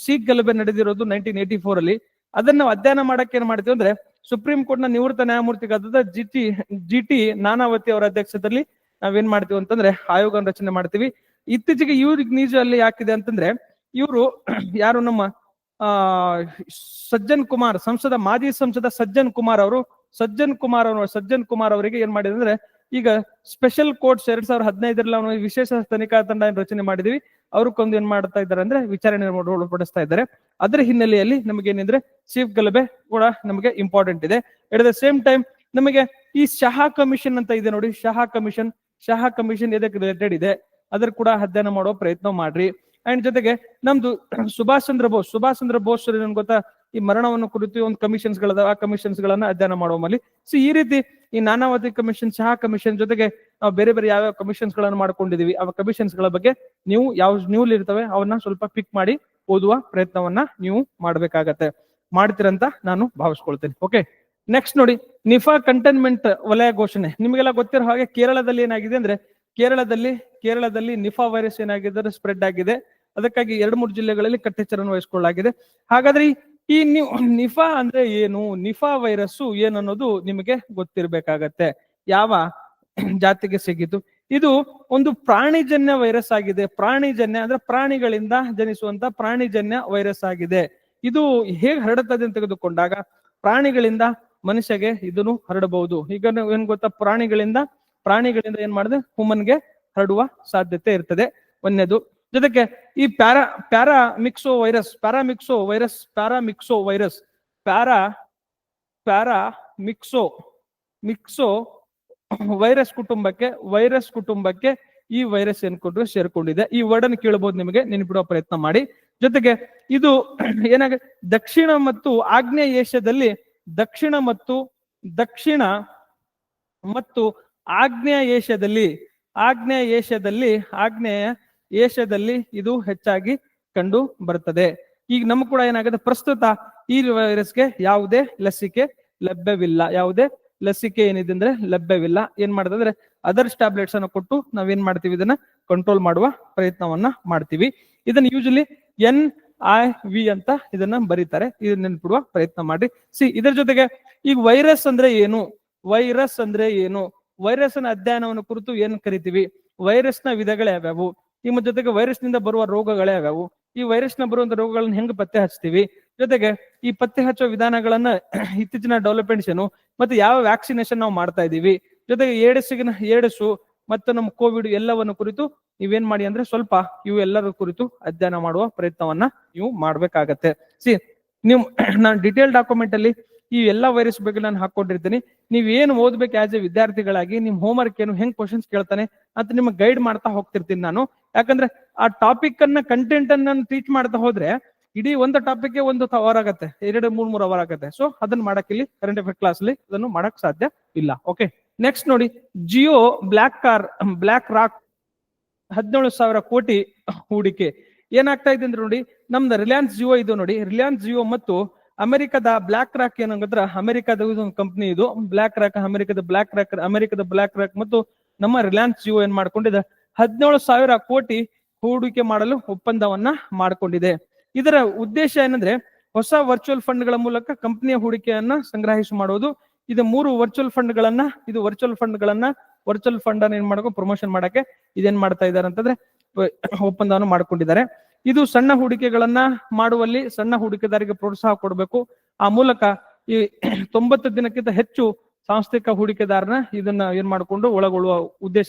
ಸಿಖ್ ಗಲಭೆ ನಡೆದಿರೋದು ನೈನ್ಟೀನ್ ಏಟಿ ಫೋರ್ ಅಲ್ಲಿ. ಅದನ್ನ ನಾವು ಅಧ್ಯಯನ ಮಾಡಕ್ಕೆ ಏನ್ ಮಾಡ್ತೀವಿ ಅಂದ್ರೆ, ಸುಪ್ರೀಂ ಕೋರ್ಟ್ನ ನಿವೃತ್ತ ನ್ಯಾಯಮೂರ್ತಿಗಾದ G T G T Nanavati ಅವರ ಅಧ್ಯಕ್ಷತೆಯಲ್ಲಿ ನಾವೇನ್ ಮಾಡ್ತೀವಿ ಅಂತಂದ್ರೆ ಆಯೋಗ ರಚನೆ ಮಾಡ್ತೀವಿ. ಇತ್ತೀಚೆಗೆ ಇವ್ರಿಗೆ ನೀಜು ಅಲ್ಲಿ ಯಾಕಿದೆ ಅಂತಂದ್ರೆ ಇವರು ಯಾರು ನಮ್ಮ, ಆ, ಸಜ್ಜನ್ ಕುಮಾರ್, ಸಂಸದ, ಮಾಜಿ ಸಂಸದ ಸಜ್ಜನ್ ಕುಮಾರ್ ಅವರು, ಸಜ್ಜನ್ ಕುಮಾರ್ ಅವರು, ಸಜ್ಜನ್ ಕುಮಾರ್ ಅವರಿಗೆ ಏನ್ ಮಾಡಿದೆ ಅಂದ್ರೆ, ಈಗ ಸ್ಪೆಷಲ್ ಕೋರ್ಟ್ಸ್ ಎರಡ್ ಸಾವಿರದ ಹದಿನೈದರಲ್ಲಿ ಅವನು ವಿಶೇಷ ತನಿಖಾ ತಂಡ ರಚನೆ ಮಾಡಿದೀವಿ ಅವ್ರಿಗೊಂದು ಏನ್ ಮಾಡ್ತಾ ಇದ್ದಾರೆ ಅಂದ್ರೆ ವಿಚಾರಣೆ ಒಳಪಡಿಸ್ತಾ ಇದ್ದಾರೆ. ಅದರ ಹಿನ್ನೆಲೆಯಲ್ಲಿ ನಮಗೆ ಏನಂದ್ರೆ ಚೀಫ್ ಗಲಭೆ ಕೂಡ ನಮಗೆ ಇಂಪಾರ್ಟೆಂಟ್ ಇದೆ. ಎಟ್ ದ ಸೇಮ್ ಟೈಮ್ ನಮಗೆ ಈ ಶಹಾ ಕಮಿಷನ್ ಅಂತ ಇದೆ ನೋಡಿ, ಶಹಾ ಕಮಿಷನ್ ಶಹಾ ಕಮಿಷನ್ ಇದಕ್ಕೆ ರಿಲೇಟೆಡ್ ಇದೆ, ಅದ್ರ ಕೂಡ ಅಧ್ಯಯನ ಮಾಡುವ ಪ್ರಯತ್ನ ಮಾಡ್ರಿ. ಅಂಡ್ ಜೊತೆಗೆ ನಮ್ದು ಸುಭಾಷ್ ಚಂದ್ರ ಬೋಸ್, ಸುಭಾಷ್ ಚಂದ್ರ ಬೋಸ್ ನನ್ಗೆ ಗೊತ್ತಾ, ಈ ಮರಣವನ್ನು ಕುರಿತು ಒಂದು ಕಮಿಷನ್ಸ್ ಗಳದ ಆ ಕಮಿಷನ್ಸ್ ಗಳನ್ನ ಅಧ್ಯಯನ ಮಲ್ಲಿ. ಸೊ ಈ ರೀತಿ ಈ ನಾನಾವತಿ ಕಮಿಷನ್ ಚಹಾ ಕಮಿಷನ್ ಜೊತೆಗೆ ನಾವು ಬೇರೆ ಬೇರೆ ಯಾವ್ಯಾವ ಕಮಿಷನ್ಸ್ ಗಳನ್ನ ಮಾಡ್ಕೊಂಡಿದೀವಿ ಆ ಕಮಿಷನ್ಸ್ಗಳ ಬಗ್ಗೆ ನೀವು ಯಾವ ನ್ಯೂಲ್ ಇರ್ತವೆ, ಅವನ್ನ ಸ್ವಲ್ಪ ಪಿಕ್ ಮಾಡಿ ಓದುವ ಪ್ರಯತ್ನವನ್ನ ನೀವು ಮಾಡ್ಬೇಕಾಗತ್ತೆ. ಮಾಡ್ತಿರಂತ ನಾನು ಭಾವಿಸ್ಕೊಳ್ತೇನೆ. ಓಕೆ ನೆಕ್ಸ್ಟ್ ನೋಡಿ, ನಿಫಾ ಕಂಟೈನ್ಮೆಂಟ್ ವಲಯ ಘೋಷಣೆ. ನಿಮಗೆಲ್ಲ ಗೊತ್ತಿರೋ ಹಾಗೆ ಕೇರಳದಲ್ಲಿ ಏನಾಗಿದೆ ಅಂದ್ರೆ ಕೇರಳದಲ್ಲಿ ಕೇರಳದಲ್ಲಿ ನಿಫಾ ವೈರಸ್ ಏನಾಗಿದೆ ಸ್ಪ್ರೆಡ್ ಆಗಿದೆ. ಅದಕ್ಕಾಗಿ ಎರಡು ಮೂರು ಜಿಲ್ಲೆಗಳಲ್ಲಿ ಕಟ್ಟೆಚ್ಚರನ್ನು ವಹಿಸಿಕೊಳ್ಳಲಾಗಿದೆ. ಹಾಗಾದ್ರೆ ಈ- ನಿಫಾ ಅಂದ್ರೆ ಏನು? ನಿಫಾ ವೈರಸ್ಸು ಏನನ್ನೋದು ನಿಮಗೆ ಗೊತ್ತಿರಬೇಕಾಗತ್ತೆ. ಯಾವ ಜಾತಿಗೆ ಸಿಗಿತು ಇದು ಒಂದು ಪ್ರಾಣಿಜನ್ಯ ವೈರಸ್ ಆಗಿದೆ. ಪ್ರಾಣಿಜನ್ಯ ಅಂದ್ರೆ ಪ್ರಾಣಿಗಳಿಂದ ಜನಿಸುವಂತ ಪ್ರಾಣಿಜನ್ಯ ವೈರಸ್ ಆಗಿದೆ. ಇದು ಹೇಗೆ ಹರಡುತ್ತದೆ ಅಂತ ತೆಗೆದುಕೊಂಡಾಗ ಪ್ರಾಣಿಗಳಿಂದ ಮನುಷ್ಯಗೆ ಇದನ್ನು ಹರಡಬಹುದು. ಈಗ ಏನ್ ಗೊತ್ತಾ? ಪ್ರಾಣಿಗಳಿಂದ ಪ್ರಾಣಿಗಳಿಂದ ಏನ್ ಮಾಡಿದೆ? ಹುಮನ್ಗೆ ಹರಡುವ ಸಾಧ್ಯತೆ ಇರ್ತದೆ. ಒಂದನೇದು. ಜೊತೆಗೆ ಈ para myxo virus, paramyxo virus paramyxo virus, para para myxo myxo virus ಕುಟುಂಬಕ್ಕೆ ವೈರಸ್ ಕುಟುಂಬಕ್ಕೆ ಈ ವೈರಸ್ ಏನ್ಕೊಂಡ್ರೆ ಸೇರ್ಕೊಂಡಿದೆ. ಈ ವರ್ಡ್ ಅನ್ನು ಕೇಳಬಹುದು ನಿಮಗೆ. ನೆನಪಿಡುವ ಪ್ರಯತ್ನ ಮಾಡಿ. ಜೊತೆಗೆ ಇದು ಏನಾಗ, ದಕ್ಷಿಣ ಮತ್ತು ಆಗ್ನೇಯ ಏಷ್ಯಾದಲ್ಲಿ ದಕ್ಷಿಣ ಮತ್ತು ದಕ್ಷಿಣ ಮತ್ತು ಆಗ್ನೇಯ ಏಷ್ಯಾದಲ್ಲಿ ಆಗ್ನೇಯ ಏಷ್ಯಾದಲ್ಲಿ ಆಗ್ನೇಯ ಏಷ್ಯಾದಲ್ಲಿ ಇದು ಹೆಚ್ಚಾಗಿ ಕಂಡು ಬರುತ್ತದೆ. ಈಗ ನಮ್ಗೆ ಕೂಡ ಏನಾಗುತ್ತೆ? ಪ್ರಸ್ತುತ ಈ ವೈರಸ್ಗೆ ಯಾವುದೇ ಲಸಿಕೆ ಲಭ್ಯವಿಲ್ಲ. ಯಾವುದೇ ಲಸಿಕೆ ಏನಿದೆ ಅಂದ್ರೆ ಲಭ್ಯವಿಲ್ಲ. ಏನ್ ಮಾಡಿದ್ರೆ ಅದರ್ಸ್ ಟ್ಯಾಬ್ಲೆಟ್ಸ್ ಅನ್ನು ಕೊಟ್ಟು ನಾವೇನ್ ಮಾಡ್ತೀವಿ? ಇದನ್ನ ಕಂಟ್ರೋಲ್ ಮಾಡುವ ಪ್ರಯತ್ನವನ್ನ ಮಾಡ್ತೀವಿ. ಇದನ್ನ ಯೂಶಲಿ ಎನ್ ಐ ವಿ ಅಂತ ಇದನ್ನ ಬರೀತಾರೆ. ಇದನ್ನ ನೆನ್ಪಿಡುವ ಪ್ರಯತ್ನ ಮಾಡಿ ಸಿ ಇದರ ಜೊತೆಗೆ ಈಗ ವೈರಸ್ ಅಂದ್ರೆ ಏನು? ವೈರಸ್ ಅಂದ್ರೆ ಏನು? ವೈರಸ್ನ ಅಧ್ಯಯನವನ್ನು ಕುರಿತು ಏನ್ ಕರಿತೀವಿ? ವೈರಸ್ನ ವಿಧಗಳು ಯಾವ್ಯಾವು ನಿಮ್ಮ ಜೊತೆಗೆ ವೈರಸ್ನಿಂದ ಬರುವ ರೋಗಗಳೇ ಯಾವ್ಯಾವು ಈ ವೈರಸ್ನ ಬರುವಂತ ರೋಗಗಳನ್ನ ಹೆಂಗ್ ಪತ್ತೆ ಹಚ್ತೀವಿ ಜೊತೆಗೆ ಈ ಪತ್ತೆ ಹಚ್ಚುವ ವಿಧಾನಗಳನ್ನ ಇತ್ತೀಚಿನ ಡೆವಲಪ್ಮೆಂಟ್ಸ್ ಏನು, ಮತ್ತೆ ಯಾವ ವ್ಯಾಕ್ಸಿನೇಷನ್ ನಾವು ಮಾಡ್ತಾ ಇದೀವಿ ಜೊತೆಗೆ ಏಡಸಿಗಿನ ಏಡಸು ಮತ್ತು ನಮ್ಮ ಕೋವಿಡ್ ಎಲ್ಲವನ್ನು ಕುರಿತು ನೀವೇನ್ ಮಾಡಿ ಅಂದ್ರೆ ಸ್ವಲ್ಪ ಇವು ಎಲ್ಲರ ಕುರಿತು ಅಧ್ಯಯನ ಮಾಡುವ ಪ್ರಯತ್ನವನ್ನ ನೀವು ಮಾಡ್ಬೇಕಾಗತ್ತೆ. ಸಿ ನೀವು ನಾನು ಡಿಟೇಲ್ ಡಾಕ್ಯುಮೆಂಟ್ ಅಲ್ಲಿ ಈ ಎಲ್ಲಾ ವೈರಸ್ ಬಗ್ಗೆ ನಾನು ಹಾಕೊಂಡಿರ್ತೀನಿ ನೀವ್ ಏನ್ ಓದ್ಬೇಕು ಆಸ್ ಎ ವಿದ್ಯಾರ್ಥಿಗಳಾಗಿ, ನಿಮ್ ಹೋಮ್ವರ್ಕ್ ಏನು, ಹೆಂಗ್ ಕ್ವಶನ್ಸ್ ಕೇಳ್ತಾನೆ ಅಂತ ನಿಮ್ಗೆ ಗೈಡ್ ಮಾಡ್ತಾ ಹೋಗ್ತಿರ್ತೀನಿ ನಾನು. ಯಾಕಂದ್ರೆ ಆ ಟಾಪಿಕ್ ಅನ್ನ ಕಂಟೆಂಟ್ ಅನ್ನ ಟೀಚ್ ಮಾಡ್ತಾ ಹೋದ್ರೆ ಇಡೀ ಒಂದು ಟಾಪಿಕ್ ಒಂದು ಅವರ್ ಆಗತ್ತೆ, ಎರಡು, ಮೂರ್ ಮೂರ್ ಅವರ್ ಆಗತ್ತೆ. ಸೊ ಅದನ್ನ ಮಾಡಕ್ ಇಲ್ಲಿ ಕರೆಂಟ್ ಅಫೇರ್ ಕ್ಲಾಸ್ ಅಲ್ಲಿ ಅದನ್ನು ಮಾಡಕ್ ಸಾಧ್ಯ ಇಲ್ಲ. ಓಕೆ ನೆಕ್ಸ್ಟ್ ನೋಡಿ Jio black car BlackRock ಹದಿನೇಳು ಸಾವಿರ ಕೋಟಿ ಹೂಡಿಕೆ. ಏನಾಗ್ತಾ ಇದೆ ಅಂದ್ರೆ ನೋಡಿ, ನಮ್ದು ರಿಲಯನ್ಸ್ ಜಿಯೋ ಇದು ನೋಡಿ ರಿಲಯನ್ಸ್ ಜಿಯೋ ಮತ್ತು ಅಮೆರಿಕದ ಬ್ಲಾಕ್ ರಾಕ್ ಏನಂಗಂದ್ರ ಅಮೆರಿಕದ ಒಂದು ಕಂಪನಿ ಇದು. ಬ್ಲಾಕ್ ರಾಕ್, ಅಮೆರಿಕದ ಬ್ಲಾಕ್ ರಾಕ್, ಅಮೆರಿಕದ ಬ್ಲಾಕ್ ರಾಕ್ ಮತ್ತು ನಮ್ಮ ರಿಲಯನ್ಸ್ ಜಿಯೋ ಏನ್ ಮಾಡ್ಕೊಂಡಿದೆ? ಹದಿನೇಳು ಸಾವಿರ ಕೋಟಿ ಹೂಡಿಕೆ ಮಾಡಲು ಒಪ್ಪಂದವನ್ನ ಮಾಡಿಕೊಂಡಿದೆ. ಇದರ ಉದ್ದೇಶ ಏನಂದ್ರೆ ಹೊಸ ವರ್ಚುವಲ್ ಫಂಡ್ಗಳ ಮೂಲಕ ಕಂಪನಿಯ ಹೂಡಿಕೆಯನ್ನ ಸಂಗ್ರಹಿಸಿ ಮಾಡುವುದು ಇದು ಮೂರು ವರ್ಚುವಲ್ ಫಂಡ್ಗಳನ್ನ, ಇದು ವರ್ಚುವಲ್ ಫಂಡ್ಗಳನ್ನ ವರ್ಚುವಲ್ ಫಂಡ್ ಅನ್ನ ಏನ್ ಮಾಡಬೇಕು? ಪ್ರಮೋಷನ್ ಮಾಡಕ್ಕೆ ಇದೇನ್ ಮಾಡ್ತಾ ಇದಾರೆ ಅಂತಂದ್ರೆ ಒಪ್ಪಂದವನ್ನು ಮಾಡ್ಕೊಂಡಿದ್ದಾರೆ. ಇದು ಸಣ್ಣ ಹೂಡಿಕೆಗಳನ್ನ ಮಾಡುವಲ್ಲಿ ಸಣ್ಣ ಹೂಡಿಕೆದಾರಿಗೆ ಪ್ರೋತ್ಸಾಹ ಕೊಡಬೇಕು. ಆ ಮೂಲಕ ಈ ತೊಂಬತ್ತು ದಿನಕ್ಕಿಂತ ಹೆಚ್ಚು ಸಾಂಸ್ಥಿಕ ಹೂಡಿಕೆದಾರನ ಇದನ್ನ ಏನ್ ಮಾಡಿಕೊಂಡು ಒಳಗೊಳ್ಳುವ ಉದ್ದೇಶ.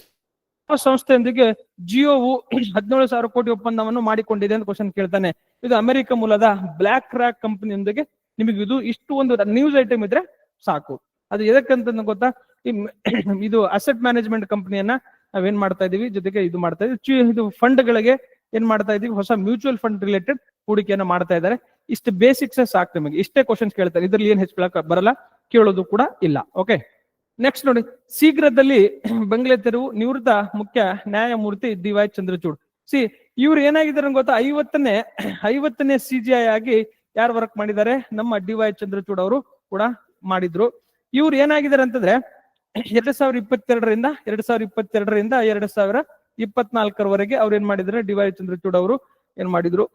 ಸಂಸ್ಥೆಯೊಂದಿಗೆ ಜಿಯೋವು ಹದಿನೇಳು ಸಾವಿರ ಕೋಟಿ ಒಪ್ಪಂದವನ್ನು ಮಾಡಿಕೊಂಡಿದೆ ಅಂತ ಕ್ವಶನ್ ಕೇಳ್ತಾನೆ. ಇದು ಅಮೆರಿಕ ಮೂಲದ ಬ್ಲಾಕ್ ರಾಕ್ ಕಂಪನಿಯೊಂದಿಗೆ ನಿಮಗೆ ಇದು ಇಷ್ಟು ಒಂದು ನ್ಯೂಸ್ ಐಟಮ್ ಇದ್ರೆ ಸಾಕು. ಅದು ಎದಕ್ಕಂತ ಗೊತ್ತಾ? ಇದು ಅಸೆಟ್ ಮ್ಯಾನೇಜ್ಮೆಂಟ್ ಕಂಪನಿಯನ್ನ ನಾವೇನ್ ಮಾಡ್ತಾ ಇದೀವಿ? ಜೊತೆಗೆ ಇದು ಮಾಡ್ತಾ ಇದೀವಿ. ಇದು ಫಂಡ್ ಗಳಿಗೆ ಏನ್ ಮಾಡ್ತಾ ಇದೀವಿ ಹೊಸ ಮ್ಯೂಚುವಲ್ ಫಂಡ್ ರಿಲೇಟೆಡ್ ಹೂಡಿಕೆಯನ್ನು ಮಾಡ್ತಾ ಇದ್ದಾರೆ. ಇಷ್ಟು ಬೇಸಿಕ್ಸ್ ಸಾಕು ನಿಮಗೆ. ಇಷ್ಟೇ ಕ್ವಶನ್ಸ್ ಕೇಳ್ತಾರೆ. ಇದ್ರಲ್ಲಿ ಏನ್ ಹೆಚ್ಚು ಬರಲ್ಲ. ಕೇಳೋದು ಕೂಡ ಇಲ್ಲ. ಓಕೆ ನೆಕ್ಸ್ಟ್ ನೋಡಿ. ಶೀಘ್ರದಲ್ಲಿ ಬಂಗ್ಲೆ ತೆರವು ನಿವೃತ್ತ ಮುಖ್ಯ ನ್ಯಾಯಮೂರ್ತಿ ಡಿ ವೈ ಚಂದ್ರಚೂಡ್. ಸಿ, ಇವ್ರು ಏನಾಗಿದ್ದಾರೆ ಗೊತ್ತಾ? ಐವತ್ತನೇ ಐವತ್ತನೇ ಸಿಜಿಐ ಆಗಿ ಯಾರು ವರ್ಕ್ ಮಾಡಿದ್ದಾರೆ? ನಮ್ಮ ಡಿ ವೈ ಚಂದ್ರಚೂಡ್ ಅವರು ಕೂಡ ಮಾಡಿದ್ರು. ಇವ್ರು ಏನಾಗಿದ್ದಾರೆ ಅಂತಂದ್ರೆ, ಎರಡ್ ಸಾವಿರ ಇಪ್ಪತ್ತೆರಡರಿಂದ, ಎರಡ್ ಸಾವಿರ ಇಪ್ಪತ್ತೆರಡರಿಂದ ಎರಡ್ ಸಾವಿರ ಇಪ್ಪತ್ನಾಲ್ಕರವರೆಗೆ ಅವ್ರು ಏನ್ ಮಾಡಿದ್ರೆ? ಡಿ ವೈ ಚಂದ್ರಚೂಡ್ ಅವರು ಏನ್ ಮಾಡಿದ್ರು?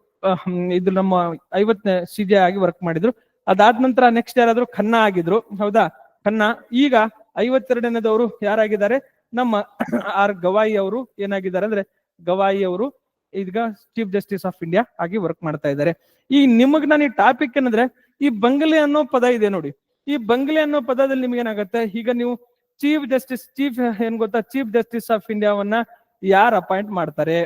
ಇದು ನಮ್ಮ ಐವತ್ತನೇ ಸಿಜೆ ಆಗಿ ವರ್ಕ್ ಮಾಡಿದ್ರು. ಅದಾದ ನಂತರ ನೆಕ್ಸ್ಟ್ ಯಾರಾದ್ರು ಖನ್ನಾ ಆಗಿದ್ರು. ಹೌದಾ? ಖನ್ನಾ. ಈಗ ಐವತ್ತೆರಡನೇದವರು ಯಾರಾಗಿದ್ದಾರೆ? ನಮ್ಮ ಆರ್ ಗವಾಯಿ ಅವರು ಏನಾಗಿದ್ದಾರೆ ಅಂದ್ರೆ ಗವಾಯಿ ಅವರು ಈಗ ಚೀಫ್ ಜಸ್ಟಿಸ್ ಆಫ್ ಇಂಡಿಯಾ ಆಗಿ ವರ್ಕ್ ಮಾಡ್ತಾ ಇದ್ದಾರೆ. ಈ ನಿಮಗ್ ನಾನು ಈ ಟಾಪಿಕ್ ಏನಂದ್ರೆ, ಈ ಬಂಗಲೆ ಅನ್ನೋ ಪದ ಇದೆ ನೋಡಿ. ಈ ಬಂಗಲೆ ಅನ್ನೋ ಪದದಲ್ಲಿ ನಿಮ್ಗೆ ಏನಾಗುತ್ತೆ ಈಗ ನೀವು ಚೀಫ್ ಜಸ್ಟಿಸ್, ಚೀಫ್ ಏನ್ ಗೊತ್ತಾ? ಚೀಫ್ ಜಸ್ಟಿಸ್ ಆಫ್ ಇಂಡಿಯಾವನ್ನ ಯಾರು ಅಪಾಯಿಂಟ್ ಮಾಡ್ತಾರೆ?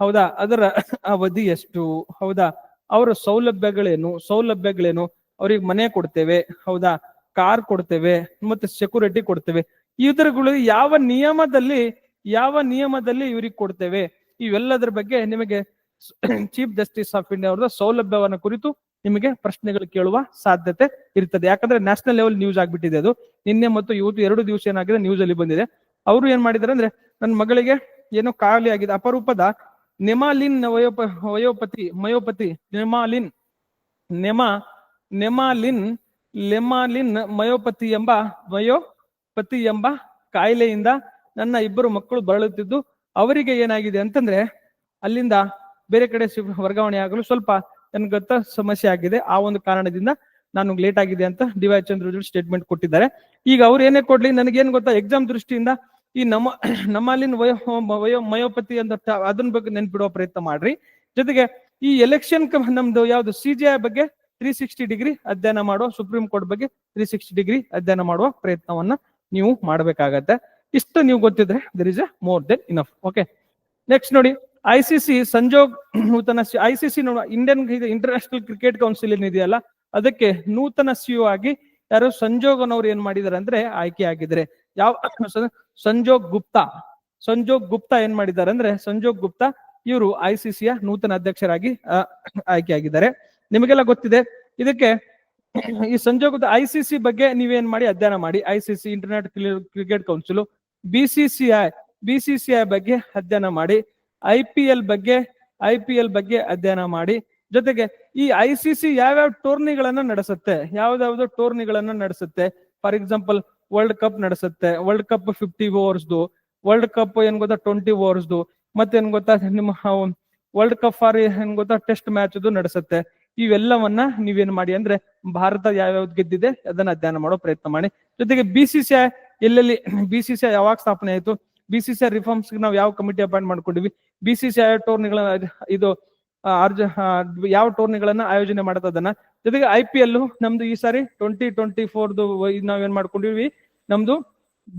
ಹೌದಾ? ಅದರ ಅವಧಿ ಎಷ್ಟು? ಹೌದಾ? ಅವರ ಸೌಲಭ್ಯಗಳೇನು? ಸೌಲಭ್ಯಗಳೇನು? ಅವ್ರಿಗೆ ಮನೆ ಕೊಡ್ತೇವೆ, ಹೌದಾ? ಕಾರ್ ಕೊಡ್ತೇವೆ, ಮತ್ತೆ ಸೆಕ್ಯೂರಿಟಿ ಕೊಡ್ತೇವೆ. ಇದ್ರಗಳು ಯಾವ ನಿಯಮದಲ್ಲಿ ಯಾವ ನಿಯಮದಲ್ಲಿ ಇವ್ರಿಗೆ ಕೊಡ್ತೇವೆ? ಇವೆಲ್ಲದರ ಬಗ್ಗೆ ನಿಮಗೆ ಚೀಫ್ ಜಸ್ಟಿಸ್ ಆಫ್ ಇಂಡಿಯಾ ಅವರ ಸೌಲಭ್ಯವನ್ನ ಕುರಿತು ನಿಮಗೆ ಪ್ರಶ್ನೆಗಳು ಕೇಳುವ ಸಾಧ್ಯತೆ ಇರ್ತದೆ. ಯಾಕಂದ್ರೆ ನ್ಯಾಷನಲ್ ಲೆವೆಲ್ ನ್ಯೂಸ್ ಆಗ್ಬಿಟ್ಟಿದೆ ಅದು. ನಿನ್ನೆ ಮತ್ತು ಇವತ್ತು ಎರಡು ದಿವಸ ಏನಾಗಿದೆ ನ್ಯೂಸ್ ಅಲ್ಲಿ ಬಂದಿದೆ. ಅವರು ಏನ್ ಮಾಡಿದಾರೆ ಅಂದ್ರೆ, ನನ್ನ ಮಗಳಿಗೆ ಏನೋ ಖಾಲಿ ಆಗಿದೆ? ಅಪರೂಪದ ನೆಮಾಲಿನ್ ವಯೋಪ, ವಯೋಪತಿ, ಮಯೋಪತಿ, ನೆಮಾಲಿನ್, ನೆಮಾ, ನೆಮಾಲಿನ್, ಲೆಮಾಲಿನ್ ಮಯೋಪತಿ ಎಂಬ ಮಯೋಪತಿ ಎಂಬ ಕಾಯಿಲೆಯಿಂದ ನನ್ನ ಇಬ್ಬರು ಮಕ್ಕಳು ಬಳಲುತ್ತಿದ್ದು, ಅವರಿಗೆ ಏನಾಗಿದೆ ಅಂತಂದ್ರೆ, ಅಲ್ಲಿಂದ ಬೇರೆ ಕಡೆ ವರ್ಗಾವಣೆ ಆಗಲು ಸ್ವಲ್ಪ ಗೊತ್ತ ಸಮಸ್ಯೆ ಆಗಿದೆ. ಆ ಒಂದು ಕಾರಣದಿಂದ ನಾನು ಲೇಟ್ ಆಗಿದೆ ಅಂತ ಡಿ ವೈ ಚಂದ್ರ ಸ್ಟೇಟ್ಮೆಂಟ್ ಕೊಟ್ಟಿದ್ದಾರೆ. ಈಗ ಅವ್ರು ಏನೇ ಕೊಡ್ಲಿ, ನನಗೇನ್ ಗೊತ್ತಾ ಎಕ್ಸಾಮ್ ದೃಷ್ಟಿಯಿಂದ ಈ ನಮ್ಮ, ನಮ್ಮಲ್ಲಿನ ವಯೋ ವಯೋ, ಮಯೋಪತಿ ಅಂತ ಅದನ್ನ ಬಗ್ಗೆ ನೆನ್ಪಿಡುವ ಪ್ರಯತ್ನ ಮಾಡ್ರಿ. ಜೊತೆಗೆ ಈ ಎಲೆಕ್ಷನ್ ನಮ್ದು ಯಾವ್ದು ಸಿ ಜಿ ಐ ಬಗ್ಗೆ ತ್ರೀ ಸಿಕ್ಸ್ಟಿ ಡಿಗ್ರಿ ಅಧ್ಯಯನ ಮಾಡುವ ಸುಪ್ರೀಂ ಕೋರ್ಟ್ ಬಗ್ಗೆ ತ್ರೀ ಸಿಕ್ಸ್ಟಿ ಡಿಗ್ರಿ ಅಧ್ಯಯನ ಮಾಡುವ ಪ್ರಯತ್ನವನ್ನ ನೀವು ಮಾಡಬೇಕಾಗತ್ತೆ. ಇಷ್ಟು ನೀವು ಗೊತ್ತಿದ್ರೆ there is a more than enough okay next ನೋಡಿ ಐ ಸಿ ಸಿ ಸಂಜೋಗ್ ನೂತನ I C C Indian international cricket council ಏನಿದೆಯಲ್ಲ ಅದಕ್ಕೆ ನೂತನ ಸಿಒ ಆಗಿ ಯಾರು ಸಂಜೋಗನ್ ಅವ್ರು ಏನ್ ಮಾಡಿದಾರೆ ಅಂದ್ರೆ ಆಯ್ಕೆ ಆಗಿದ್ದಾರೆ ಯಾವ ಸಂಜೋಗ್ ಗುಪ್ತಾ. ಸಂಜೋಗ್ ಗುಪ್ತಾ ಏನ್ ಮಾಡಿದ್ದಾರೆ ಅಂದ್ರೆ, ಸಂಜೋಗ್ ಗುಪ್ತಾ ಇವರು ಐ ಸಿ ನೂತನ ಅಧ್ಯಕ್ಷರಾಗಿ ಆಯ್ಕೆಯಾಗಿದ್ದಾರೆ. ನಿಮಗೆಲ್ಲ ಗೊತ್ತಿದೆ, ಇದಕ್ಕೆ ಈ ಸಂಜೋಗದ ಐ ಸಿ ಸಿ ಬಗ್ಗೆ ನೀವೇನ್ ಮಾಡಿ, ಅಧ್ಯಯನ ಮಾಡಿ. I C C international cricket council B C ಬಗ್ಗೆ ಅಧ್ಯಯನ ಮಾಡಿ. ಐ ಪಿ ಎಲ್ ಬಗ್ಗೆ ಐ ಪಿ ಎಲ್ ಬಗ್ಗೆ ಅಧ್ಯಯನ ಮಾಡಿ. ಜೊತೆಗೆ ಈ ಐ ಸಿ ಸಿ ಯಾವ್ಯಾವ ಟೂರ್ನಿಗಳನ್ನ ನಡೆಸುತ್ತೆ, ಯಾವ್ದಾವ್ದು ಟೂರ್ನಿಗಳನ್ನ ನಡೆಸುತ್ತೆ. ಫಾರ್ ಎಕ್ಸಾಂಪಲ್ ವರ್ಲ್ಡ್ ಕಪ್ ನಡೆಸುತ್ತೆ. ವರ್ಲ್ಡ್ ಕಪ್ ಫಿಫ್ಟಿ ಓವರ್ಸ್ದು ವರ್ಲ್ಡ್ ಕಪ್ ಏನ್ ಗೊತ್ತಾ ಟ್ವೆಂಟಿ ಓವರ್ಸ್ದು ಮತ್ತೇನ್ ಗೊತ್ತಾ ನಿಮ್ಮ ವರ್ಲ್ಡ್ ಕಪ್ ಫಾರ್ ಏನ್ ಗೊತ್ತಾ ಟೆಸ್ಟ್ ಮ್ಯಾಚ್ ನಡೆಸುತ್ತೆ. ಇವೆಲ್ಲವನ್ನ ನೀವೇನ್ ಮಾಡಿ ಅಂದ್ರೆ ಭಾರತ ಯಾವ್ಯಾವ್ದು ಗೆದ್ದಿದೆ ಅದನ್ನ ಅಧ್ಯಯನ ಮಾಡೋ ಪ್ರಯತ್ನ ಮಾಡಿ. ಜೊತೆಗೆ ಬಿ ಸಿ ಸಿ ಐ ಎಲ್ಲೆಲ್ಲಿ ಬಿ ಸಿ ಸಿ ಯಾವಾಗ ಸ್ಥಾಪನೆ ಆಯ್ತು? B C C I reforms ನಾವು ಯಾವ ಕಮಿಟಿ ಅಪಾಯಿಂಟ್ ಮಾಡ್ಕೊಂಡಿವಿ ಬಿ ಸಿ ಸಿ ಟೂರ್ನಿಗಳ ಇದು ಯಾವ ಟೂರ್ನಿಗಳನ್ನ ಆಯೋಜನೆ ಮಾಡತ್ತದನ್ನ ಜೊತೆಗೆ ಐ ಪಿ ಎಲ್ ನಮ್ದು ಈ ಸಾರಿ ಟ್ವೆಂಟಿ ಟ್ವೆಂಟಿ ಫೋರ್ದು ನಾವೇನ್ ಮಾಡ್ಕೊಂಡಿವಿ? ನಮ್ದು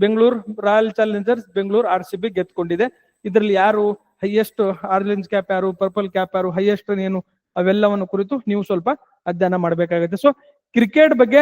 Bengaluru royal challengers Bengaluru R C B ಗೆದ್ಕೊಂಡಿದೆ ಇದರಲ್ಲಿ ಯಾರು ಹೈಯೆಸ್ಟ್ ಆರೆಂಜ್ ಕ್ಯಾಪ್ ಯಾರು ಪರ್ಪಲ್ ಕ್ಯಾಪ್ ಯಾರು ಹೈಯೆಸ್ಟ್ ಏನು ಅವೆಲ್ಲವನ್ನು ಕುರಿತು ನೀವು ಸ್ವಲ್ಪ ಅಧ್ಯಯನ ಮಾಡಬೇಕಾಗುತ್ತೆ. ಸೊ ಕ್ರಿಕೆಟ್ ಬಗ್ಗೆ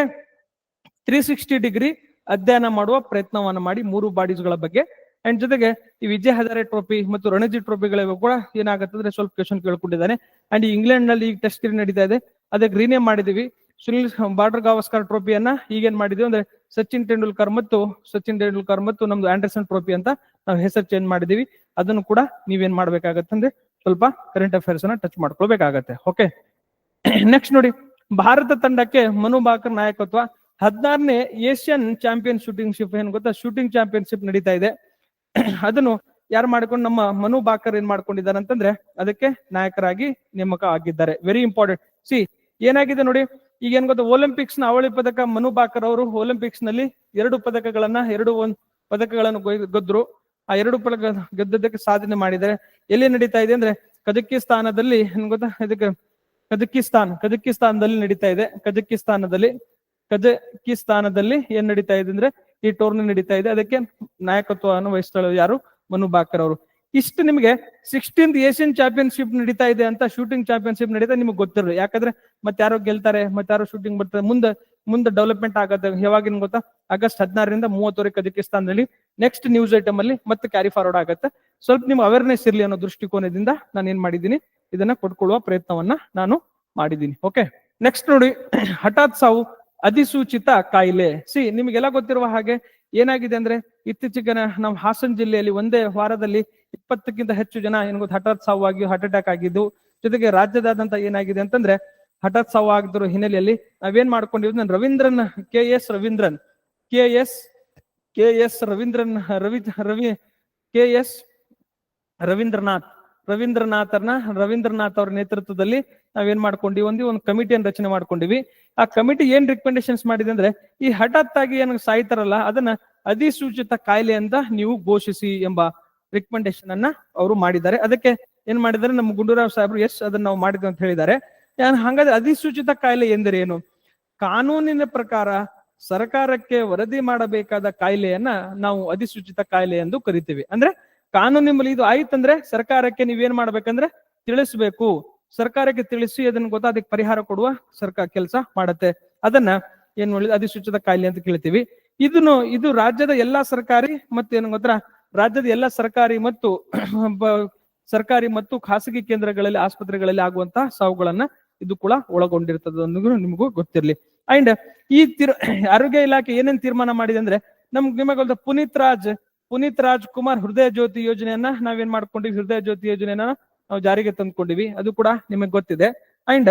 ತ್ರೀ ಸಿಕ್ಸ್ಟಿ ಡಿಗ್ರಿ ಅಧ್ಯಯನ ಮಾಡುವ ಪ್ರಯತ್ನವನ್ನು ಮಾಡಿ ಮೂರು ಬಾಡೀಸ್ಗಳ ಬಗ್ಗೆ. ಅಂಡ್ ಜೊತೆಗೆ ಈ ವಿಜಯ್ ಹಜಾರೆ ಟ್ರೋಫಿ ಮತ್ತು ರಣಜಿ ಟ್ರೋಫಿಗಳಿಗೂ ಕೂಡ ಏನಾಗುತ್ತೆ ಅಂದ್ರೆ ಸ್ವಲ್ಪ ಕ್ವೆಶನ್ ಕೇಳ್ಕೊಂಡಿದ್ದಾನೆ. ಅಂಡ್ ಇಂಗ್ಲೆಂಡ್ನಲ್ಲಿ ಈಗ ಟೆಸ್ಟ್ ನಡೀತಾ ಇದೆ. ಅದಕ್ಕೆ ರೀನೇಮ್ ಮಾಡಿದೀವಿ ಸುನಿಲ್ ಬಾರ್ಡರ್ ಗಾವಸ್ಕರ್ ಟ್ರೋಫಿಯನ್ನ ಈಗೇನ್ ಮಾಡಿದೀವಿ ಅಂದ್ರೆ ಸಚಿನ್ ತೆಂಡೂಲ್ಕರ್ ಮತ್ತು ಸಚಿನ್ ತೆಂಡೂಲ್ಕರ್ ಮತ್ತು ನಮ್ದು ಆಂಡರ್ಸನ್ ಟ್ರೋಫಿ ಅಂತ ನಾವು ಹೆಸರು ಚೇಂಜ್ ಮಾಡಿದೀವಿ ಅದನ್ನು ಕೂಡ ನೀವೇನ್ ಮಾಡ್ಬೇಕಾಗತ್ತೆ ಅಂದ್ರೆ ಸ್ವಲ್ಪ ಕರೆಂಟ್ ಅಫೇರ್ಸ್ ಅನ್ನ ಟಚ್ ಮಾಡ್ಕೊಳ್ಬೇಕಾಗತ್ತೆ. ಓಕೆ ನೆಕ್ಸ್ಟ್ ನೋಡಿ, ಭಾರತ ತಂಡಕ್ಕೆ ಮನು ಬಾಕರ್ ನಾಯಕತ್ವ. ಹದಿನಾರನೇ ಏಷ್ಯನ್ ಚಾಂಪಿಯನ್ ಶೂಟಿಂಗ್ ಶಿಪ್ ಏನ್ ಗೊತ್ತಾ? ಶೂಟಿಂಗ್ ಚಾಂಪಿಯನ್ಶಿಪ್ ನಡೀತಾ ಇದೆ. ಅದನ್ನು ಯಾರು ಮಾಡ್ಕೊಂಡು ನಮ್ಮ ಮನು ಬಾಕರ್ ಏನ್ ಮಾಡ್ಕೊಂಡಿದ್ದಾರೆ ಅಂತಂದ್ರೆ ಅದಕ್ಕೆ ನಾಯಕರಾಗಿ ನೇಮಕ ಆಗಿದ್ದಾರೆ. ವೆರಿ ಇಂಪಾರ್ಟೆಂಟ್ ಸಿ ಏನಾಗಿದೆ ನೋಡಿ, ಈಗ ಏನ್ ಗೊತ್ತಾ ಒಲಿಂಪಿಕ್ಸ್ನ ಅವಳಿ ಪದಕ ಮನು ಬಾಕರ್ ಅವರು ಒಲಿಂಪಿಕ್ಸ್ನಲ್ಲಿ ಎರಡು ಪದಕಗಳನ್ನ, ಎರಡು ಒಂದ್ ಪದಕಗಳನ್ನು ಗೆದ್ರು. ಆ ಎರಡು ಪದಕ ಗೆದ್ದದಕ್ಕೆ ಸಾಧನೆ ಮಾಡಿದ್ದಾರೆ. ಎಲ್ಲಿ ನಡೀತಾ ಇದೆ ಅಂದ್ರೆ, ಕಜಕಿಸ್ತಾನದಲ್ಲಿ, ಏನ್ ಗೊತ್ತಾ, ಇದಕ್ಕೆ ಕಜಕಿಸ್ತಾನ್, ಕಜಕಿಸ್ತಾನದಲ್ಲಿ ನಡೀತಾ ಇದೆ. ಕಜಕಿಸ್ತಾನದಲ್ಲಿ ಕಜಕಿಸ್ತಾನದಲ್ಲಿ ಏನ್ ನಡೀತಾ ಇದೆ ಅಂದ್ರೆ, ಈ ಟೂರ್ನಿ ನಡೀತಾ ಇದೆ. ಅದಕ್ಕೆ ನಾಯಕತ್ವವನ್ನು ವಹಿಸ್ತಾಳೆ ಯಾರು? ಮನು ಬಾಕರ್ ಅವರು. ಇಷ್ಟು ನಿಮಗೆ ಸಿಕ್ಸ್ಟೀನ್ ಏಷ್ಯನ್ ಚಾಂಪಿಯನ್ಶಿಪ್ ನಡೀತಾ ಇದೆ ಅಂತ ಶೂಟಿಂಗ್ ಚಾಂಪಿಯನ್ಶಿಪ್ ನಡೀತಾ ನಿಮಗೆ ಗೊತ್ತಿರಲಿ. ಯಾಕಂದ್ರೆ ಮತ್ತೆ ಯಾರೋ ಗೆಲ್ತಾರೆ, ಮತ್ತೆ ಯಾರೋ ಶೂಟಿಂಗ್ ಬರ್ತಾರೆ, ಮುಂದೆ ಮುಂದೆ ಡೆವಲಪ್ಮೆಂಟ್ ಆಗತ್ತೆ. ಯಾವಾಗಿನ ಗೊತ್ತಾ? ಆಗಸ್ಟ್ ಹದಿನಾರರಿಂದ ಮೂವತ್ತವರೆಗೆ ಕಜಕಿಸ್ತಾನದಲ್ಲಿ ನೆಕ್ಸ್ಟ್ ನ್ಯೂಸ್ ಐಟಮ್ ಅಲ್ಲಿ ಮತ್ತೆ ಕ್ಯಾರಿ ಫಾರ್ವರ್ಡ್ ಆಗುತ್ತೆ. ಸ್ವಲ್ಪ ನಿಮ್ಗೆ ಅವೇರ್ನೆಸ್ ಇರಲಿ ಅನ್ನೋ ದೃಷ್ಟಿಕೋನದಿಂದ ನಾನು ಏನ್ ಮಾಡಿದ್ದೀನಿ, ಇದನ್ನ ಕೊಟ್ಕೊಳ್ಳುವ ಪ್ರಯತ್ನವನ್ನ ನಾನು ಮಾಡಿದ್ದೀನಿ. ಓಕೆ ನೆಕ್ಸ್ಟ್ ನೋಡಿ, ಹಠಾತ್ ಸಾವು, ಅಧಿಸೂಚಿತ ಕಾಯಿಲೆ. ಸಿ ನಿಮಗೆಲ್ಲ ಗೊತ್ತಿರುವ ಹಾಗೆ ಏನಾಗಿದೆ ಅಂದ್ರೆ ಇತ್ತೀಚೆಗೆ ನಮ್ಮ ಹಾಸನ ಜಿಲ್ಲೆಯಲ್ಲಿ ಒಂದೇ ವಾರದಲ್ಲಿ ಇಪ್ಪತ್ತಕ್ಕಿಂತ ಹೆಚ್ಚು ಜನ ಏನ್ ಗೊತ್ತಾ, ಹಠಾತ್ ಸಾವು ಆಗಿ ಹಾರ್ಟ್ ಅಟ್ಯಾಕ್ ಆಗಿದ್ದು, ಜೊತೆಗೆ ರಾಜ್ಯದಾದ್ಯಂತ ಏನಾಗಿದೆ ಅಂತಂದ್ರೆ, ಹಠಾತ್ ಸಾವು ಆಗಿದ್ರು ಹಿನ್ನೆಲೆಯಲ್ಲಿ ನಾವೇನ್ ಮಾಡ್ಕೊಂಡಿದ್ವಿ ನಾನು Ravindran, K S Ravindran, K S K S Ravindran, Ravi Ravi, K S Ravindranath, ರವೀಂದ್ರನಾಥರ್ನ, Ravindranath ಅವ್ರ ನೇತೃತ್ವದಲ್ಲಿ ನಾವೇನ್ ಮಾಡ್ಕೊಂಡಿವಿ, ಒಂದು ಒಂದು ಕಮಿಟಿಯನ್ನು ರಚನೆ ಮಾಡ್ಕೊಂಡಿವಿ. ಆ ಕಮಿಟಿ ಏನ್ ರಿಕಮೆಂಡೇಶನ್ಸ್ ಮಾಡಿದೆ ಅಂದ್ರೆ, ಈ ಹಠಾತ್ ಆಗಿ ಏನ್ ಸಾಯ್ತಾರಲ್ಲ, ಅದನ್ನ ಅಧಿಸೂಚಿತ ಕಾಯಿಲೆ ಅಂತ ನೀವು ಘೋಷಿಸಿ ಎಂಬ ರಿಕಮೆಂಡೇಶನ್ ಅನ್ನ ಅವರು ಮಾಡಿದ್ದಾರೆ. ಅದಕ್ಕೆ ಏನ್ ಮಾಡಿದ್ದಾರೆ? ನಮ್ಮ ಗುಂಡೂರಾವ್ ಸಾಹೇಬ್ರು ಎಸ್ ಅದನ್ನ ನಾವು ಮಾಡಿದ್ವಿ ಅಂತ ಹೇಳಿದ್ದಾರೆ. ಹಂಗಾದ್ರೆ ಅಧಿಸೂಚಿತ ಕಾಯಿಲೆ ಎಂದರೆ ಏನು ಕಾನೂನಿನ ಪ್ರಕಾರ ಸರ್ಕಾರಕ್ಕೆ ವರದಿ ಮಾಡಬೇಕಾದ ಕಾಯಿಲೆಯನ್ನ ನಾವು ಅಧಿಸೂಚಿತ ಕಾಯಿಲೆ ಎಂದು ಕರಿತೀವಿ. ಅಂದ್ರೆ ಕಾನೂನಿನಲ್ಲಿ ಇದು ಆಯ್ತಂದ್ರೆ ಸರ್ಕಾರಕ್ಕೆ ನೀವೇನ್ ಮಾಡ್ಬೇಕಂದ್ರೆ ತಿಳಿಸ್ಬೇಕು. ಸರ್ಕಾರಕ್ಕೆ ತಿಳಿಸಿ ಅದನ್ನ ಗೊತ್ತಾ ಅದಕ್ಕೆ ಪರಿಹಾರ ಕೊಡುವ ಸರ್ಕಾರ ಕೆಲಸ ಮಾಡತ್ತೆ. ಅದನ್ನ ಏನ್ ಮಾಡಿದ ಅಧಿಸೂಚಿತ ಕಾಯಿಲೆ ಅಂತ ಕೇಳ್ತೀವಿ ಇದನ್ನು ಇದು ರಾಜ್ಯದ ಎಲ್ಲಾ ಸರ್ಕಾರಿ ಮತ್ತೆ ಏನ್ ಗೊತ್ತಾ ರಾಜ್ಯದ ಎಲ್ಲಾ ಸರ್ಕಾರಿ ಮತ್ತು ಸರ್ಕಾರಿ ಮತ್ತು ಖಾಸಗಿ ಕೇಂದ್ರಗಳಲ್ಲಿ, ಆಸ್ಪತ್ರೆಗಳಲ್ಲಿ ಆಗುವಂತಹ ಸಾವುಗಳನ್ನ ಇದು ಕೂಡ ಒಳಗೊಂಡಿರ್ತದೆ ನಿಮಗೂ ಗೊತ್ತಿರಲಿ. ಅಂಡ್ ಈ ತೀರ್, ಆರೋಗ್ಯ ಇಲಾಖೆ ಏನೇನ್ ತೀರ್ಮಾನ ಮಾಡಿದೆ ಅಂದ್ರೆ ನಮ್ಗೆ ನಿಮಗೆ ಪುನೀತ್ ರಾಜ್ ಪುನೀತ್ ರಾಜ್ ಕುಮಾರ್ ಹೃದಯ ಜ್ಯೋತಿ ಯೋಜನೆಯನ್ನ ನಾವೇನ್ ಮಾಡ್ಕೊಂಡಿವಿ? ಹೃದಯ ಜ್ಯೋತಿ ಯೋಜನೆಯನ್ನ ನಾವು ಜಾರಿಗೆ ತಂದ್ಕೊಂಡಿವಿ. ಅದು ಕೂಡ ನಿಮಗೆ ಗೊತ್ತಿದೆ. ಅಂಡ್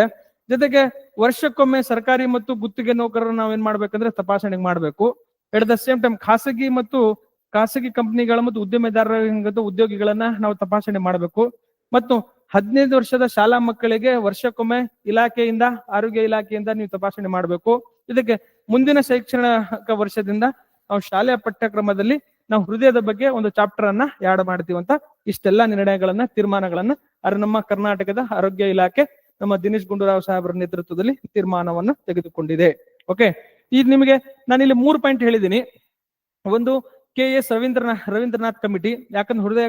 ಜೊತೆಗೆ ವರ್ಷಕ್ಕೊಮ್ಮೆ ಸರ್ಕಾರಿ ಮತ್ತು ಗುತ್ತಿಗೆ ನೌಕರರು ನಾವೇನ್ ಮಾಡ್ಬೇಕಂದ್ರೆ ತಪಾಸಣೆ ಮಾಡ್ಬೇಕು. ಎಟ್ ದ ಸೇಮ್ ಟೈಮ್ ಖಾಸಗಿ ಮತ್ತು ಖಾಸಗಿ ಕಂಪನಿಗಳ ಮತ್ತು ಉದ್ಯಮೆದಾರರ ಉದ್ಯೋಗಿಗಳನ್ನ ನಾವು ತಪಾಸಣೆ ಮಾಡಬೇಕು. ಮತ್ತು ಹದಿನೈದು ವರ್ಷದ ಶಾಲಾ ಮಕ್ಕಳಿಗೆ ವರ್ಷಕ್ಕೊಮ್ಮೆ ಇಲಾಖೆಯಿಂದ, ಆರೋಗ್ಯ ಇಲಾಖೆಯಿಂದ ನೀವು ತಪಾಸಣೆ ಮಾಡಬೇಕು. ಇದಕ್ಕೆ ಮುಂದಿನ ಶೈಕ್ಷಣಿಕ ವರ್ಷದಿಂದ ನಾವು ಶಾಲೆಯ ಪಠ್ಯಕ್ರಮದಲ್ಲಿ ನಾವು ಹೃದಯದ ಬಗ್ಗೆ ಒಂದು ಚಾಪ್ಟರ್ ಅನ್ನ ಯಾಡ್ ಮಾಡ್ತೀವಿ ಅಂತ ಇಷ್ಟೆಲ್ಲ ನಿರ್ಣಯಗಳನ್ನ, ತೀರ್ಮಾನಗಳನ್ನ ಅದು ನಮ್ಮ ಕರ್ನಾಟಕದ ಆರೋಗ್ಯ ಇಲಾಖೆ ನಮ್ಮ ದಿನೇಶ್ ಗುಂಡೂರಾವ್ ಸಾಹೇಬರ ನೇತೃತ್ವದಲ್ಲಿ ತೀರ್ಮಾನವನ್ನು ತೆಗೆದುಕೊಂಡಿದೆ. ಓಕೆ ಈಗ ನಿಮಗೆ ನಾನು ಇಲ್ಲಿ ಮೂರು ಪಾಯಿಂಟ್ ಹೇಳಿದ್ದೀನಿ. ಒಂದು K S Ravindranath Ravindranath committee, ಯಾಕಂದ್ರೆ ಹೃದಯ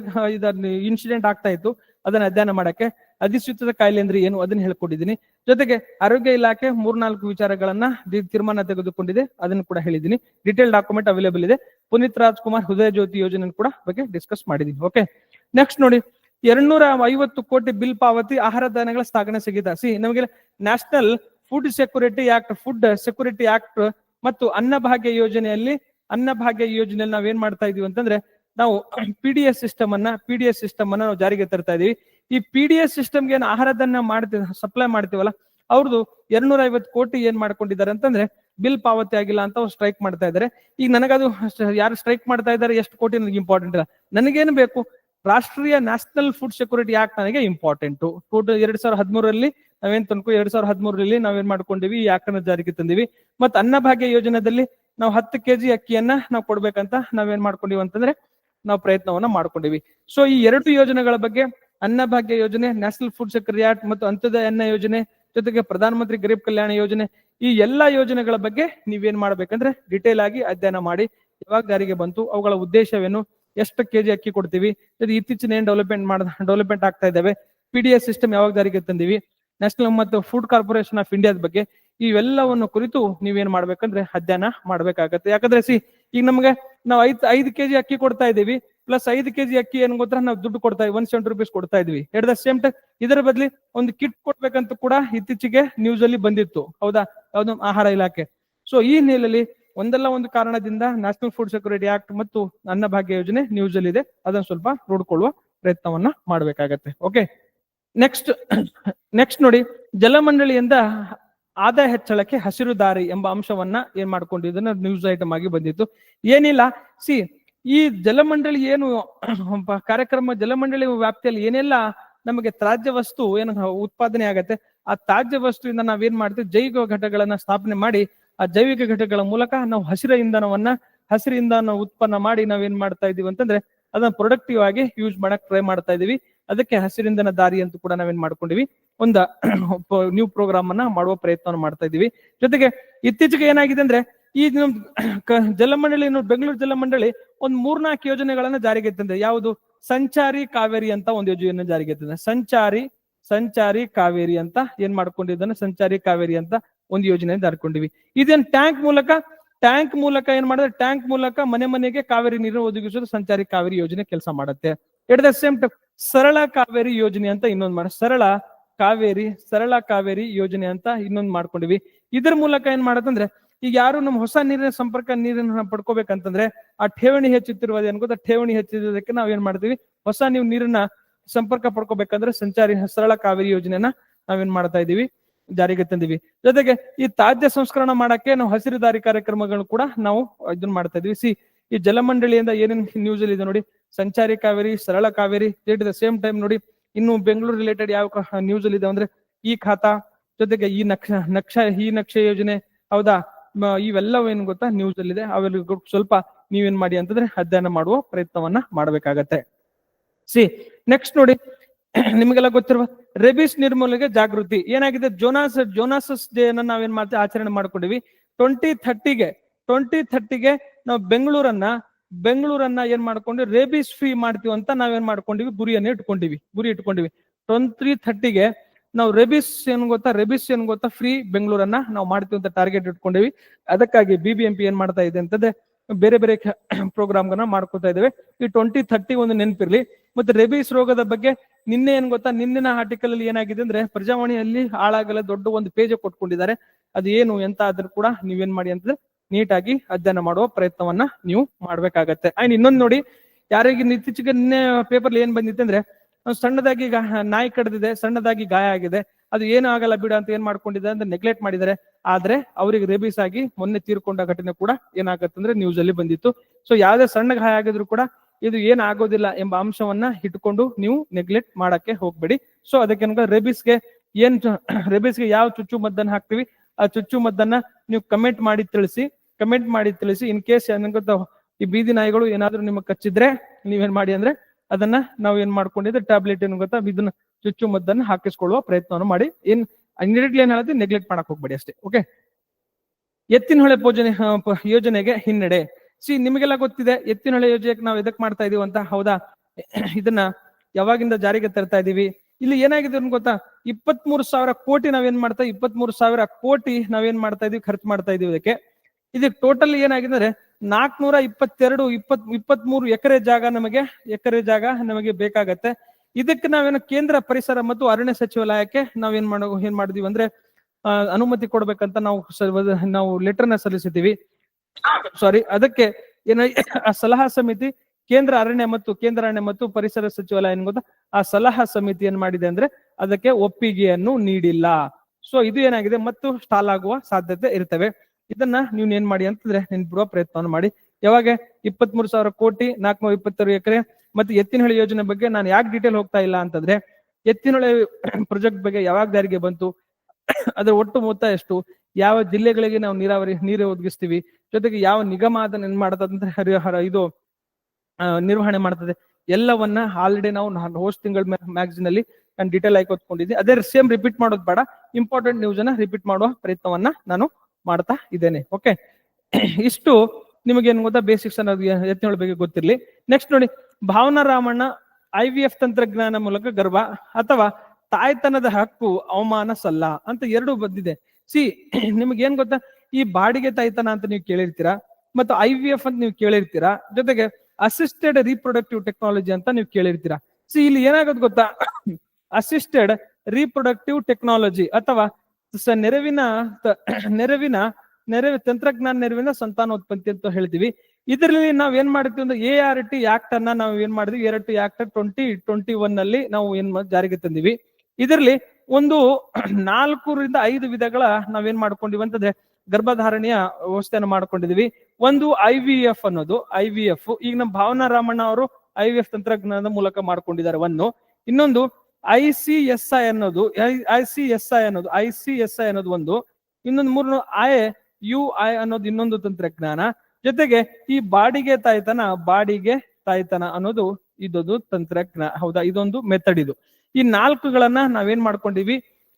ಇನ್ಸಿಡೆಂಟ್ ಆಗ್ತಾ ಇತ್ತು, ಅದನ್ನ ಅಧ್ಯಯನ ಮಾಡಕ್ಕೆ ಅಧಿಸೂಚಿತ ಕಾಯಿಲೆ ಅಂದ್ರೆ ಏನು ಅದನ್ನ ಹೇಳ್ಕೊಟ್ಟಿದ್ದೀನಿ. ಜೊತೆಗೆ ಆರೋಗ್ಯ ಇಲಾಖೆ ಮೂರ್ನಾಲ್ಕು ವಿಚಾರಗಳನ್ನ ತೀರ್ಮಾನ ತೆಗೆದುಕೊಂಡಿದೆ, ಅದನ್ನು ಕೂಡ ಹೇಳಿದ್ದೀನಿ. ಡಿಟೇಲ್ ಡಾಕ್ಯುಮೆಂಟ್ ಅವೈಲೇಬಲ್ ಇದೆ. ಪುನೀತ್ ರಾಜ್ಕುಮಾರ್ ಹೃದಯ ಜ್ಯೋತಿ ಯೋಜನೆ ಕೂಡ ಬಗ್ಗೆ ಡಿಸ್ಕಸ್ ಮಾಡಿದೀನಿ ಓಕೆ ನೆಕ್ಸ್ಟ್ ನೋಡಿ, ಎರಡ್ನೂರ ಐವತ್ತು ಕೋಟಿ ಬಿಲ್ ಪಾವತಿ ಆಹಾರ ಧಾನ್ಯಗಳ ಸ್ಥಾಪನೆ ಸಿಗಿದ ಸಿ ನಮಗೆ national food security act food security act ಮತ್ತು ಅನ್ನಭಾಗ್ಯ ಯೋಜನೆಯಲ್ಲಿ ಅನ್ನಭಾಗ್ಯ ಯೋಜನೆಯಲ್ಲಿ ನಾವು ಏನ್ ಮಾಡ್ತಾ ಇದೀವಿ ಅಂತಂದ್ರೆ ನಾವು ಪಿ ಡಿ ಎಸ್ ಸಿಸ್ಟಮ್ ಅನ್ನ ಪಿ ಡಿ ಎಸ್ ಸಿಸ್ಟಮ್ ಅನ್ನ ನಾವು ಜಾರಿಗೆ ತರ್ತಾ ಇದೀವಿ. ಈ ಪಿ ಡಿ ಎಸ್ ಸಿಸ್ಟಮ್ಗೆ ಏನು ಆಹಾರದನ್ನ ಮಾಡ್ತೀವಿ ಸಪ್ಲೈ ಮಾಡ್ತೀವಲ್ಲ ಅವ್ರದ್ದು ಎರಡ್ನೂರ ಐವತ್ತು ಕೋಟಿ ಏನ್ ಮಾಡ್ಕೊಂಡಿದ್ದಾರೆ ಅಂತಂದ್ರೆ ಬಿಲ್ ಪಾವತಿ ಆಗಿಲ್ಲ ಅಂತ ಅವ್ರು ಸ್ಟ್ರೈಕ್ ಮಾಡ್ತಾ ಇದ್ದಾರೆ. ಈಗ ನನಗದು ಯಾರು ಸ್ಟ್ರೈಕ್ ಮಾಡ್ತಾ ಇದ್ದಾರೆ, ಎಷ್ಟು ಕೋಟಿ ನನಗೆ ಇಂಪಾರ್ಟೆಂಟ್ ಇಲ್ಲ. ನನಗೇನು ಬೇಕು? ರಾಷ್ಟ್ರೀಯ ನ್ಯಾಷನಲ್ ಫುಡ್ ಸೆಕ್ಯೂರಿಟಿ ಆಕ್ಟ್ ನನಗೆ ಇಂಪಾರ್ಟೆಂಟ್ ಟೋಟಲ್ ಎರಡ್ ಸಾವಿರದ ಹದಿಮೂರರಲ್ಲಿ ನಾವೇನ್ ತನಕ ಎರಡ್ ಸಾವಿರದ ಹದಿಮೂರರಲ್ಲಿ ನಾವೇನ್ ಮಾಡ್ಕೊಂಡಿವಿ, ಈ ಆಕ್ಟ್ ಅನ್ನ ಜಾರಿಗೆ ತಂದಿವಿ. ಮತ್ತೆ ಅನ್ನಭಾಗ್ಯ ಯೋಜನೆಯಲ್ಲಿ ನಾವು ಹತ್ತು ಕೆಜಿ ಅಕ್ಕಿಯನ್ನ ನಾವು ಕೊಡ್ಬೇಕಂತ ನಾವೇನ್ ಮಾಡ್ಕೊಂಡಿವಿ ಅಂತಂದ್ರೆ ನಾವು ಪ್ರಯತ್ನವನ್ನ ಮಾಡ್ಕೊಂಡಿವಿ. ಸೊ ಈ ಎರಡು ಯೋಜನೆಗಳ ಬಗ್ಗೆ ಅನ್ನಭಾಗ್ಯ ಯೋಜನೆ ನ್ಯಾಷನಲ್ ಫುಡ್ ಸೆಕ್ಯೂರಿಟಿ ಆಕ್ಟ್ ಮತ್ತು ಅಂತ್ಯೋದಯ ಅನ್ನ ಯೋಜನೆ, ಜೊತೆಗೆ ಪ್ರಧಾನಮಂತ್ರಿ ಗರೀಬ್ ಕಲ್ಯಾಣ ಯೋಜನೆ, ಈ ಎಲ್ಲಾ ಯೋಜನೆಗಳ ಬಗ್ಗೆ ನೀವೇನ್ ಮಾಡ್ಬೇಕಂದ್ರೆ ಡಿಟೇಲ್ ಆಗಿ ಅಧ್ಯಯನ ಮಾಡಿ. ಯಾವಾಗ ಜಾರಿಗೆ ಬಂತು, ಅವುಗಳ ಉದ್ದೇಶವೇನು, ಎಷ್ಟು ಕೆಜಿ ಅಕ್ಕಿ ಕೊಡ್ತೀವಿ ಇತ್ತೀಚಿನ ಏನ್ ಡೆವಲಪ್ಮೆಂಟ್ ಮಾಡ ಡೆವಲಪ್ಮೆಂಟ್ ಆಗ್ತಾ ಇದ್ದಾವೆ ಪಿ ಡಿ ಎಸ್ ಸಿಸ್ಟಮ್ ಯಾವಾಗ ಜಾರಿಗೆ ತಂದಿವಿ ನ್ಯಾಷನಲ್ ಮತ್ತು ಫುಡ್ ಕಾರ್ಪೊರೇಷನ್ ಆಫ್ ಇಂಡಿಯಾದ ಬಗ್ಗೆ ಇವೆಲ್ಲವನ್ನು ಕುರಿತು ನೀವೇನ್ ಮಾಡ್ಬೇಕಂದ್ರೆ ಅಧ್ಯಯನ ಮಾಡ್ಬೇಕಾಗತ್ತೆ. ಯಾಕಂದ್ರೆ ಸಿ, ಈಗ ನಮ್ಗೆ ನಾವು ಐದ್ ಐದ್ ಕೆಜಿ ಅಕ್ಕಿ ಕೊಡ್ತಾ ಇದೀವಿ ಪ್ಲಸ್ ಐದ್ ಕೆಜಿ ಅಕ್ಕಿ ಏನ್ ಗೊತ್ತಾ, ನಾವು ದುಡ್ಡು ಕೊಡ್ತಾ ಒನ್ ಸೆವೆಂಟಿ ರುಪೀಸ್ ಕೊಡ್ತಾ ಇದೀವಿ ಎಟ್ ದ ಸೇಮ್ ಟೈಮ್ ಇದರ ಬದಲಿ ಒಂದು ಕಿಟ್ ಕೊಡ್ಬೇಕಂತ ಕೂಡ ಇತ್ತೀಚೆಗೆ ನ್ಯೂಸ್ ಅಲ್ಲಿ ಬಂದಿತ್ತು. ಹೌದಾ? ಯಾವ್ದು ಆಹಾರ ಇಲಾಖೆ. ಸೊ ಈ ಹಿನ್ನೆಲೆಯಲ್ಲಿ ಒಂದಲ್ಲ ಒಂದು ಕಾರಣದಿಂದ ನ್ಯಾಷನಲ್ ಫುಡ್ ಸೆಕ್ಯೂರಿಟಿ ಆಕ್ಟ್ ಮತ್ತು ಅನ್ನಭಾಗ್ಯ ಯೋಜನೆ ನ್ಯೂಸ್ ಅಲ್ಲಿ ಇದೆ. ಅದನ್ನ ಸ್ವಲ್ಪ ನೋಡ್ಕೊಳ್ಳುವ ಪ್ರಯತ್ನವನ್ನ ಮಾಡ್ಬೇಕಾಗತ್ತೆ. ಓಕೆ ನೆಕ್ಸ್ಟ್ ನೆಕ್ಸ್ಟ್ ನೋಡಿ, ಜಲಮಂಡಳಿಯಿಂದ ಆದಾಯ ಹೆಚ್ಚಳಕ್ಕೆ ಹಸಿರು ದಾರಿ ಎಂಬ ಅಂಶವನ್ನ ಏನ್ ಮಾಡ್ಕೊಂಡಿದ್ದನ್ನ ನ್ಯೂಸ್ ಐಟಮ್ ಆಗಿ ಬಂದಿತ್ತು. ಏನಿಲ್ಲ ಸಿ ಈ ಜಲಮಂಡಳಿ ಏನು ಕಾರ್ಯಕ್ರಮ ಜಲಮಂಡಳಿ ವ್ಯಾಪ್ತಿಯಲ್ಲಿ ಏನೆಲ್ಲ ನಮಗೆ ತ್ಯಾಜ್ಯ ವಸ್ತು ಏನು ಉತ್ಪಾದನೆ ಆಗತ್ತೆ, ಆ ತ್ಯಾಜ್ಯ ವಸ್ತುವಿಂದ ನಾವೇನ್ ಮಾಡ್ತೀವಿ, ಜೈವಿಕ ಘಟಕಗಳನ್ನ ಸ್ಥಾಪನೆ ಮಾಡಿ, ಆ ಜೈವಿಕ ಘಟಕಗಳ ಮೂಲಕ ನಾವು ಹಸಿರ ಇಂಧನವನ್ನ, ಹಸಿರು ಇಂಧನ ಉತ್ಪನ್ನ ಮಾಡಿ ನಾವೇನ್ ಮಾಡ್ತಾ ಇದೀವಿ ಅಂತಂದ್ರೆ, ಅದನ್ನ ಪ್ರೊಡಕ್ಟಿವ್ ಆಗಿ ಯೂಸ್ ಮಾಡಕ್ ಟ್ರೈ ಮಾಡ್ತಾ ಇದೀವಿ. ಅದಕ್ಕೆ ಹಸಿರಿಂದನ ದಾರಿ ಅಂತ ಕೂಡ ನಾವೇನ್ ಮಾಡ್ಕೊಂಡಿವಿ. ಒಂದ ನ್ಯೂ ಪ್ರೋಗ್ರಾಮ್ ಅನ್ನ ಮಾಡುವ ಪ್ರಯತ್ನವನ್ನು ಮಾಡ್ತಾ ಇದೀವಿ ಜೊತೆಗೆ ಇತ್ತೀಚೆಗೆ ಏನಾಗಿದೆ ಅಂದ್ರೆ, ಈ ಜಲಮಂಡಳಿ ಬೆಂಗಳೂರು ಜಲಮಂಡಳಿ ಒಂದ್ ಮೂರ್ನಾಲ್ಕು ಯೋಜನೆಗಳನ್ನ ಜಾರಿಗೆ ತಂದೆ ಯಾವುದು? ಸಂಚಾರಿ ಕಾವೇರಿ ಅಂತ ಒಂದು ಯೋಜನೆ ಜಾರಿಗೆ ತಂದೆ ಸಂಚಾರಿ ಸಂಚಾರಿ ಕಾವೇರಿ ಅಂತ ಏನ್ ಮಾಡ್ಕೊಂಡಿದ್ದಾನೆ ಸಂಚಾರಿ ಕಾವೇರಿ ಅಂತ ಒಂದು ಯೋಜನೆ ಜಾರಿಕೊಂಡಿವಿ. ಇದೇನ್ ಟ್ಯಾಂಕ್ ಮೂಲಕ? ಟ್ಯಾಂಕ್ ಮೂಲಕ ಏನ್ ಮಾಡಿದ್ರೆ, ಟ್ಯಾಂಕ್ ಮೂಲಕ ಮನೆ ಮನೆಗೆ ಕಾವೇರಿ ನೀರು ಒದಗಿಸೋದು ಸಂಚಾರಿ ಕಾವೇರಿ ಯೋಜನೆ ಕೆಲಸ ಮಾಡುತ್ತೆ. ಎಟ್ ದ ಸೇಮ್ ಸರಳ ಕಾವೇರಿ ಯೋಜನೆ ಅಂತ ಇನ್ನೊಂದು ಮಾಡ, ಸರಳ ಕಾವೇರಿ, ಸರಳ ಕಾವೇರಿ ಯೋಜನೆ ಅಂತ ಇನ್ನೊಂದು ಮಾಡ್ಕೊಂಡಿವಿ. ಇದ್ರ ಮೂಲಕ ಏನ್ ಮಾಡತ್ತಂದ್ರೆ, ಈಗ ಯಾರು ನಮ್ಮ ಹೊಸ ನೀರಿನ ಸಂಪರ್ಕ ನೀರನ್ನ ಪಡ್ಕೋಬೇಕಂತಂದ್ರೆ, ಆ ಠೇವಣಿ ಹೆಚ್ಚುತ್ತಿರುವುದು ಏನ್ ಠೇವಣಿ ಹೆಚ್ಚಿರೋದಕ್ಕೆ ನಾವ್ ಏನ್ ಮಾಡ್ತೀವಿ? ಹೊಸ ನೀವು ನೀರನ್ನ ಸಂಪರ್ಕ ಪಡ್ಕೋಬೇಕಂದ್ರೆ ಸಂಚಾರಿ ಸರಳ ಕಾವೇರಿ ಯೋಜನೆಯನ್ನ ನಾವೇನ್ ಮಾಡ್ತಾ ಇದೀವಿ ಜಾರಿಗೆ ತಂದಿವಿ. ಜೊತೆಗೆ ಈ ತಾಜ್ಯ ಸಂಸ್ಕರಣ ಮಾಡಕ್ಕೆ ನಾವು ಹಸಿರು ದಾರಿ ಕಾರ್ಯಕ್ರಮಗಳು ಕೂಡ ನಾವು ಇದನ್ನ ಮಾಡ್ತಾ ಇದೀವಿ ಸಿ, ಈ ಜಲಮಂಡಳಿಯಿಂದ ಏನೇನ್ ನ್ಯೂಸ್ ಅಲ್ಲಿ ಇದೆ ನೋಡಿ? ಸಂಚಾರಿ ಕಾವೇರಿ, ಸರಳ ಕಾವೇರಿ ಸೇಮ್ ಟೈಮ್ ನೋಡಿ. ಇನ್ನು ಬೆಂಗಳೂರು ರಿಲೇಟೆಡ್ ಯಾವ ನ್ಯೂಸ್ ಅಲ್ಲಿ ಇದೆ ಅಂದ್ರೆ ಈ ಖಾತಾ ಜೊತೆಗೆ ಈ ನಕ್ಷ ನಕ್ಷ, ಈ ನಕ್ಷೆ ಯೋಜನೆ ಹೌದಾ? ಇವೆಲ್ಲವೂ ಏನ್ ಗೊತ್ತಾ? ನ್ಯೂಸ್ ಅಲ್ಲಿ ಇದೆ. ಅವೆಲ್ಲ ಸ್ವಲ್ಪ ನೀವೇನ್ ಮಾಡಿ ಅಂತಂದ್ರೆ ಅಧ್ಯಯನ ಮಾಡುವ ಪ್ರಯತ್ನವನ್ನ ಮಾಡಬೇಕಾಗತ್ತೆ. ಸಿ ನೆಕ್ಸ್ಟ್ ನೋಡಿ. ನಿಮಗೆಲ್ಲ ಗೊತ್ತಿರುವ ರೆಬಿಸ್ ನಿರ್ಮೂಲನೆಗೆ ಜಾಗೃತಿ. ಏನಾಗಿದೆ? ಜೋನಾಸ್, ಜೋನಾಸಸ್ ಡೇ ಅನ್ನ ನಾವೇನ್ ಮಾಡ್ತೀವಿ ಆಚರಣೆ ಮಾಡ್ಕೊಂಡಿವಿ. ಟ್ವೆಂಟಿ ಥರ್ಟಿಗೆ ಟ್ವೆಂಟಿ ಥರ್ಟಿಗೆ ನಾವು ಬೆಂಗಳೂರನ್ನ ಬೆಂಗಳೂರನ್ನ ಏನ್ ಮಾಡ್ಕೊಂಡು ರೇಬಿಸ್ ಫ್ರೀ ಮಾಡ್ತೀವಿ ಅಂತ ನಾವೇನ್ ಮಾಡ್ಕೊಂಡಿವಿ? ಗುರಿಯನ್ನ ಇಟ್ಕೊಂಡಿವಿ. ಗುರಿ ಇಟ್ಕೊಂಡಿವಿ. ಟ್ವೆಂಟಿ ಥರ್ಟಿಗೆ ನಾವು ರೆಬಿಸ್ ಏನ್ ಗೊತ್ತಾ? ರೆಬಿಸ್ ಏನ್ ಗೊತ್ತಾ? ಫ್ರೀ ಬೆಂಗಳೂರನ್ನ ನಾವು ಮಾಡ್ತೀವಿ ಅಂತ ಟಾರ್ಗೆಟ್ ಇಟ್ಕೊಂಡಿವಿ. ಅದಕ್ಕಾಗಿ ಬಿ ಬಿ ಎಂ ಪಿ ಏನ್ ಮಾಡ್ತಾ ಇದೆ ಅಂತಂದ್ರೆ ಬೇರೆ ಬೇರೆ ಪ್ರೋಗ್ರಾಮ್ಗಳನ್ನ ಮಾಡ್ಕೊತಾ ಇದ್ದೇವೆ. ಈ ಟ್ವೆಂಟಿ ಥರ್ಟಿ ಒಂದು ನೆನಪಿರ್ಲಿ. ಮತ್ತೆ ರೆಬಿಸ್ ರೋಗದ ಬಗ್ಗೆ ನಿನ್ನೆ ಏನ್ ಗೊತ್ತಾ? ನಿನ್ನಿನ ಆರ್ಟಿಕಲ್ ಅಲ್ಲಿ ಏನಾಗಿದೆ ಅಂದ್ರೆ ಪ್ರಜಾವಾಣಿಯಲ್ಲಿ ಹಾಳಾಗಲ್ಲ ದೊಡ್ಡ ಒಂದು ಪೇಜ್ ಕೊಟ್ಕೊಂಡಿದ್ದಾರೆ. ಅದು ಏನು ಎಂತ ಆದ್ರೂ ಕೂಡ ನೀವೇನ್ ಮಾಡಿ ಅಂತಂದ್ರೆ ನೀಟಾಗಿ ಅಧ್ಯಯನ ಮಾಡುವ ಪ್ರಯತ್ನವನ್ನ ನೀವು ಮಾಡ್ಬೇಕಾಗತ್ತೆ. ಅಂಡ್ ಇನ್ನೊಂದು ನೋಡಿ, ಯಾರಿಗೆ ಇತ್ತೀಚೆಗೆ ನಿನ್ನೆ ಪೇಪರ್ ಏನ್ ಬಂದಿತ್ತು ಅಂದ್ರೆ ಸಣ್ಣದಾಗಿ ನಾಯಿ ಕಡ್ದಿದೆ, ಸಣ್ಣದಾಗಿ ಗಾಯ ಆಗಿದೆ, ಅದು ಏನು ಆಗಲ್ಲ ಬಿಡ ಅಂತ ಏನ್ ಮಾಡ್ಕೊಂಡಿದೆ ಅಂದ್ರೆ ನೆಗ್ಲೆಕ್ಟ್ ಮಾಡಿದ್ದಾರೆ. ಆದ್ರೆ ಅವರಿಗೆ ರೇಬಿಸ್ ಆಗಿ ಮೊನ್ನೆ ತೀರ್ಕೊಂಡ ಘಟನೆ ಕೂಡ ಏನಾಗತ್ತಂದ್ರೆ ನ್ಯೂಸ್ ಅಲ್ಲಿ ಬಂದಿತ್ತು. ಸೊ ಯಾವ್ದೇ ಸಣ್ಣ ಗಾಯ ಆಗಿದ್ರು ಕೂಡ ಇದು ಏನ್ ಆಗೋದಿಲ್ಲ ಎಂಬ ಅಂಶವನ್ನ ಇಟ್ಕೊಂಡು ನೀವು ನೆಗ್ಲೆಕ್ಟ್ ಮಾಡಕ್ಕೆ ಹೋಗ್ಬೇಡಿ. ಸೊ ಅದಕ್ಕೆ ರೇಬಿಸ್ಗೆ ಏನ್ ರೇಬಿಸ್ಗೆ ಯಾವ ಚುಚ್ಚು ಮದ್ದನ್ನ ಹಾಕ್ತಿವಿ, ಆ ಚುಚ್ಚು ಮದ್ದನ್ನ ನೀವು ಕಮೆಂಟ್ ಮಾಡಿ ತಿಳಿಸಿ ಕಮೆಂಟ್ ಮಾಡಿ ತಿಳಿಸಿ. ಇನ್ ಕೇಸ್ ಏನಂತ ಈ ಬೀದಿ ನಾಯಿಗಳು ಏನಾದ್ರೂ ನಿಮಗೆ ಕಚ್ಚಿದ್ರೆ ನೀವೇನ್ ಮಾಡಿ ಅಂದ್ರೆ ಅದನ್ನ ನಾವು ಏನ್ ಮಾಡ್ಕೊಂಡಿದ್ರೆ ಟ್ಯಾಬ್ಲೆಟ್ ಏನು ಗೊತ್ತಾ, ಇದನ್ನ ಚುಚ್ಚುಮದ್ದನ್ನು ಹಾಕಿಸ್ಕೊಳ್ಳುವ ಪ್ರಯತ್ನವನ್ನು ಮಾಡಿ. ಏನ್ ಇಮಿಡಿಯೇಟ್ಲಿ ಏನ್ ಹೇಳುತ್ತೆ ನೆಗ್ಲೆಕ್ಟ್ ಮಾಡಕ್ ಹೋಗ್ಬೇಡಿ ಅಷ್ಟೇ ಓಕೆ ಎತ್ತಿನಹೊಳೆ ಯೋಜನೆ ಯೋಜನೆಗೆ ಹಿನ್ನಡೆ. ಸಿ ನಿಮಗೆಲ್ಲ ಗೊತ್ತಿದೆ ಎತ್ತಿನಹೊಳೆ ಯೋಜನೆಗೆ ನಾವು ಎದಕ್ ಮಾಡ್ತಾ ಇದೀವಿ ಅಂತ, ಹೌದಾ? ಇದನ್ನ ಯಾವಾಗಿಂದ ಜಾರಿಗೆ ತರ್ತಾ ಇದೀವಿ? ಇಲ್ಲಿ ಏನಾಗಿದೆ ಅನ್ ಗೊತ್ತಾ ಇಪ್ಪತ್ತ್ ಮೂರು ಸಾವಿರ ಕೋಟಿ ನಾವೇನ್ ಮಾಡ್ತಾ ಇಪ್ಪತ್ತ್ ಮೂರು ಸಾವಿರ ಕೋಟಿ ನಾವೇನ್ ಮಾಡ್ತಾ ಇದೀವಿ, ಖರ್ಚು ಮಾಡ್ತಾ ಇದೀವಿ ಇದಕ್ಕೆ ಇದಕ್ಕೆ ಟೋಟಲ್ ಏನಾಗಿದೆ ಅಂದ್ರೆ ನಾಲ್ಕನೂರ ಇಪ್ಪತ್ತೆರಡು ಇಪ್ಪತ್ ಇಪ್ಪತ್ತ್ ಮೂರು ಎಕರೆ ಜಾಗ ನಮಗೆ, ಎಕರೆ ಜಾಗ ನಮಗೆ ಬೇಕಾಗತ್ತೆ. ಇದಕ್ಕೆ ನಾವೇನು ಕೇಂದ್ರ ಪರಿಸರ ಮತ್ತು ಅರಣ್ಯ ಸಚಿವಾಲಯಕ್ಕೆ ನಾವೇನ್ ಮಾಡೋ, ಏನ್ ಮಾಡಿದೀವಿ ಅಂದ್ರೆ ಅನುಮತಿ ಕೊಡ್ಬೇಕಂತ ನಾವು ನಾವು ನ ಸಲ್ಲಿಸಿದ್ದೀವಿ. ಸಾರಿ ಅದಕ್ಕೆ ಏನ, ಆ ಸಲಹಾ ಸಮಿತಿ, ಕೇಂದ್ರ ಅರಣ್ಯ ಮತ್ತು, ಕೇಂದ್ರ ಅರಣ್ಯ ಮತ್ತು ಪರಿಸರ ಸಚಿವಾಲಯ ಏನ್ ಗೊತ್ತಾ? ಆ ಸಲಹಾ ಸಮಿತಿ ಏನ್ ಮಾಡಿದೆ ಅಂದ್ರೆ, ಅದಕ್ಕೆ ಒಪ್ಪಿಗೆಯನ್ನು ನೀಡಿಲ್ಲ. ಸೊ ಇದು ಏನಾಗಿದೆ? ಮತ್ತು ಸ್ಟಾಲ್ ಆಗುವ ಸಾಧ್ಯತೆ ಇರ್ತವೆ. ಇದನ್ನ ನೀವು ಏನ್ ಮಾಡಿ ಅಂತಂದ್ರೆ ನೆನ್ಪಿಡುವ ಪ್ರಯತ್ನವನ್ನು ಮಾಡಿ. ಯಾವಾಗ ಇಪ್ಪತ್ತ್ ಮೂರು ಸಾವಿರ ಕೋಟಿ, ನಾಲ್ಕುನೂರ ಇಪ್ಪತ್ತಾರು ಎಕರೆ ಮತ್ತೆ ಎತ್ತಿನಹೊಳೆ ಯೋಜನೆ ಬಗ್ಗೆ ನಾನು ಯಾಕೆ ಡೀಟೇಲ್ ಹೋಗ್ತಾ ಇಲ್ಲ ಅಂತಂದ್ರೆ ಎತ್ತಿನಹೊಳೆ ಪ್ರಾಜೆಕ್ಟ್ ಬಗ್ಗೆ ಯಾವಾಗ ದಾರಿಗೆ ಬಂತು, ಅದರ ಒಟ್ಟು ಮೊತ್ತ ಎಷ್ಟು, ಯಾವ ಜಿಲ್ಲೆಗಳಿಗೆ ನಾವು ನೀರಾವರಿ, ನೀರು ಒದಗಿಸ್ತೀವಿ, ಜೊತೆಗೆ ಯಾವ ನಿಗಮ ಅದನ್ನ ಏನ್ ಮಾಡ್ತದಂದ್ರೆ ಇದು ನಿರ್ವಹಣೆ ಮಾಡ್ತದೆ, ಎಲ್ಲವನ್ನ ಆಲ್ರೆಡಿ ನಾವು ಹೋಸ್ಟ್ ತಿಂಗಳ ಮ್ಯಾಗಝಿನ್ ಅಲ್ಲಿ ನಾನು ಡೀಟೇಲ್ ಆಗಿ ಓದ್ಕೊಂಡಿದ್ದೀನಿ ಅದೇ ಸೇಮ್ ರಿಪೀಟ್ ಮಾಡೋದು ಬೇಡ ಇಂಪಾರ್ಟೆಂಟ್ ನ್ಯೂಸ್ ಅನ್ನ ರಿಪೀಟ್ ಮಾಡುವ ಪ್ರಯತ್ನವನ್ನ ನಾನು ಮಾಡ್ತಾ ಇದ್ದೇನೆ. ಓಕೆ ಇಷ್ಟು ನಿಮಗೆ ಏನ್ ಗೊತ್ತಾ? ಬೇಸಿಕ್ಸ್ ಅನ್ನೋದು ಯತ್ನಗಳ ಬಗ್ಗೆ ಗೊತ್ತಿರಲಿ. ನೆಕ್ಸ್ಟ್ ನೋಡಿ, Bhavana Ramanna I V F ತಂತ್ರಜ್ಞಾನ ಮೂಲಕ ಗರ್ಭ ಅಥವಾ ತಾಯ್ತನದ ಹಕ್ಕು ಅವಮಾನ ಸಲ್ಲ ಅಂತ ಎರಡು ಬಂದಿದೆ. ಸಿ ನಿಮ್ಗೆ ಏನ್ ಗೊತ್ತಾ? ಈ ಬಾಡಿಗೆ ತಾಯ್ತನ ಅಂತ ನೀವು ಕೇಳಿರ್ತೀರಾ ಮತ್ತು ಐ ವಿ ಎಫ್ ಅಂತ ನೀವು ಕೇಳಿರ್ತೀರಾ? ಜೊತೆಗೆ ಅಸಿಸ್ಟೆಡ್ ರೀಪ್ರೊಡಕ್ಟಿವ್ ಟೆಕ್ನಾಲಜಿ ಅಂತ ನೀವು ಕೇಳಿರ್ತೀರಾ? ಸಿ ಇಲ್ಲಿ ಏನಾಗೋದು ಗೊತ್ತಾ? ಅಸಿಸ್ಟೆಡ್ ರೀಪ್ರೊಡಕ್ಟಿವ್ ಟೆಕ್ನಾಲಜಿ ಅಥವಾ ನೆರವಿನ ನೆರವಿನ ನೆರವಿ ತಂತ್ರಜ್ಞಾನ ನೆರವಿನ ಸಂತಾನೋತ್ಪತ್ತಿ ಅಂತ ಹೇಳ್ತೀವಿ. ಇದರಲ್ಲಿ ನಾವು ಏನ್ ಮಾಡ್ತೀವಿ ಅಂದ್ರೆ ಎ ಆರ್ ಟಿ ಆಕ್ಟ್ ಅನ್ನ ನಾವು ಏನ್ ಮಾಡಿದ್ವಿ? ಎರಡು ಟಿ ಆಕ್ಟ್ ಟ್ವೆಂಟಿ ಟ್ವೆಂಟಿ ಒನ್ನಲ್ಲಿ ನಾವು ಏನ್ ಜಾರಿಗೆ ತಂದಿವಿ. ಇದರಲ್ಲಿ ಒಂದು ನಾಲ್ಕರಿಂದ ಐದು ವಿಧಗಳ ನಾವೇನ್ ಮಾಡ್ಕೊಂಡಿವಿ ಅಂತಂದ್ರೆ ಗರ್ಭಧಾರಣೆಯ ವ್ಯವಸ್ಥೆಯನ್ನು ಮಾಡ್ಕೊಂಡಿದೀವಿ. ಒಂದು ಐ ವಿ ಎಫ್ ಅನ್ನೋದು ಐ ವಿ ಎಫ್ ಈಗ ನಮ್ಮ ಭಾವನಾ ರಾಮಣ್ಣ ಅವರು ಐ ವಿ ಎಫ್ ತಂತ್ರಜ್ಞಾನದ ಮೂಲಕ ಮಾಡ್ಕೊಂಡಿದ್ದಾರೆ. ಒಂದು, ಇನ್ನೊಂದು ಐ ಸಿ ಎಸ್ ಐ ಅನ್ನೋದು, ಐ ಸಿ ಎಸ್ ಐ ಅನ್ನೋದು, ಐ ಸಿ ಎಸ್ ಐ ಅನ್ನೋದು ಒಂದು, ಇನ್ನೊಂದು ಮೂರು ಐ, ಯು, ಐ ಅನ್ನೋದು ಇನ್ನೊಂದು ತಂತ್ರಜ್ಞಾನ. ಜೊತೆಗೆ ಈ ಬಾಡಿಗೆ ತಾಯ್ತನ ಬಾಡಿಗೆ ತಾಯ್ತನ ಅನ್ನೋದು ಇದೊಂದು ತಂತ್ರಜ್ಞಾನ. ಹೌದಾ? ಇದೊಂದು ಮೆಥಡ್ ಇದು. ಈ ನಾಲ್ಕುಗಳನ್ನ ನಾವೇನ್ ಮಾಡ್ಕೊಂಡಿವಿ?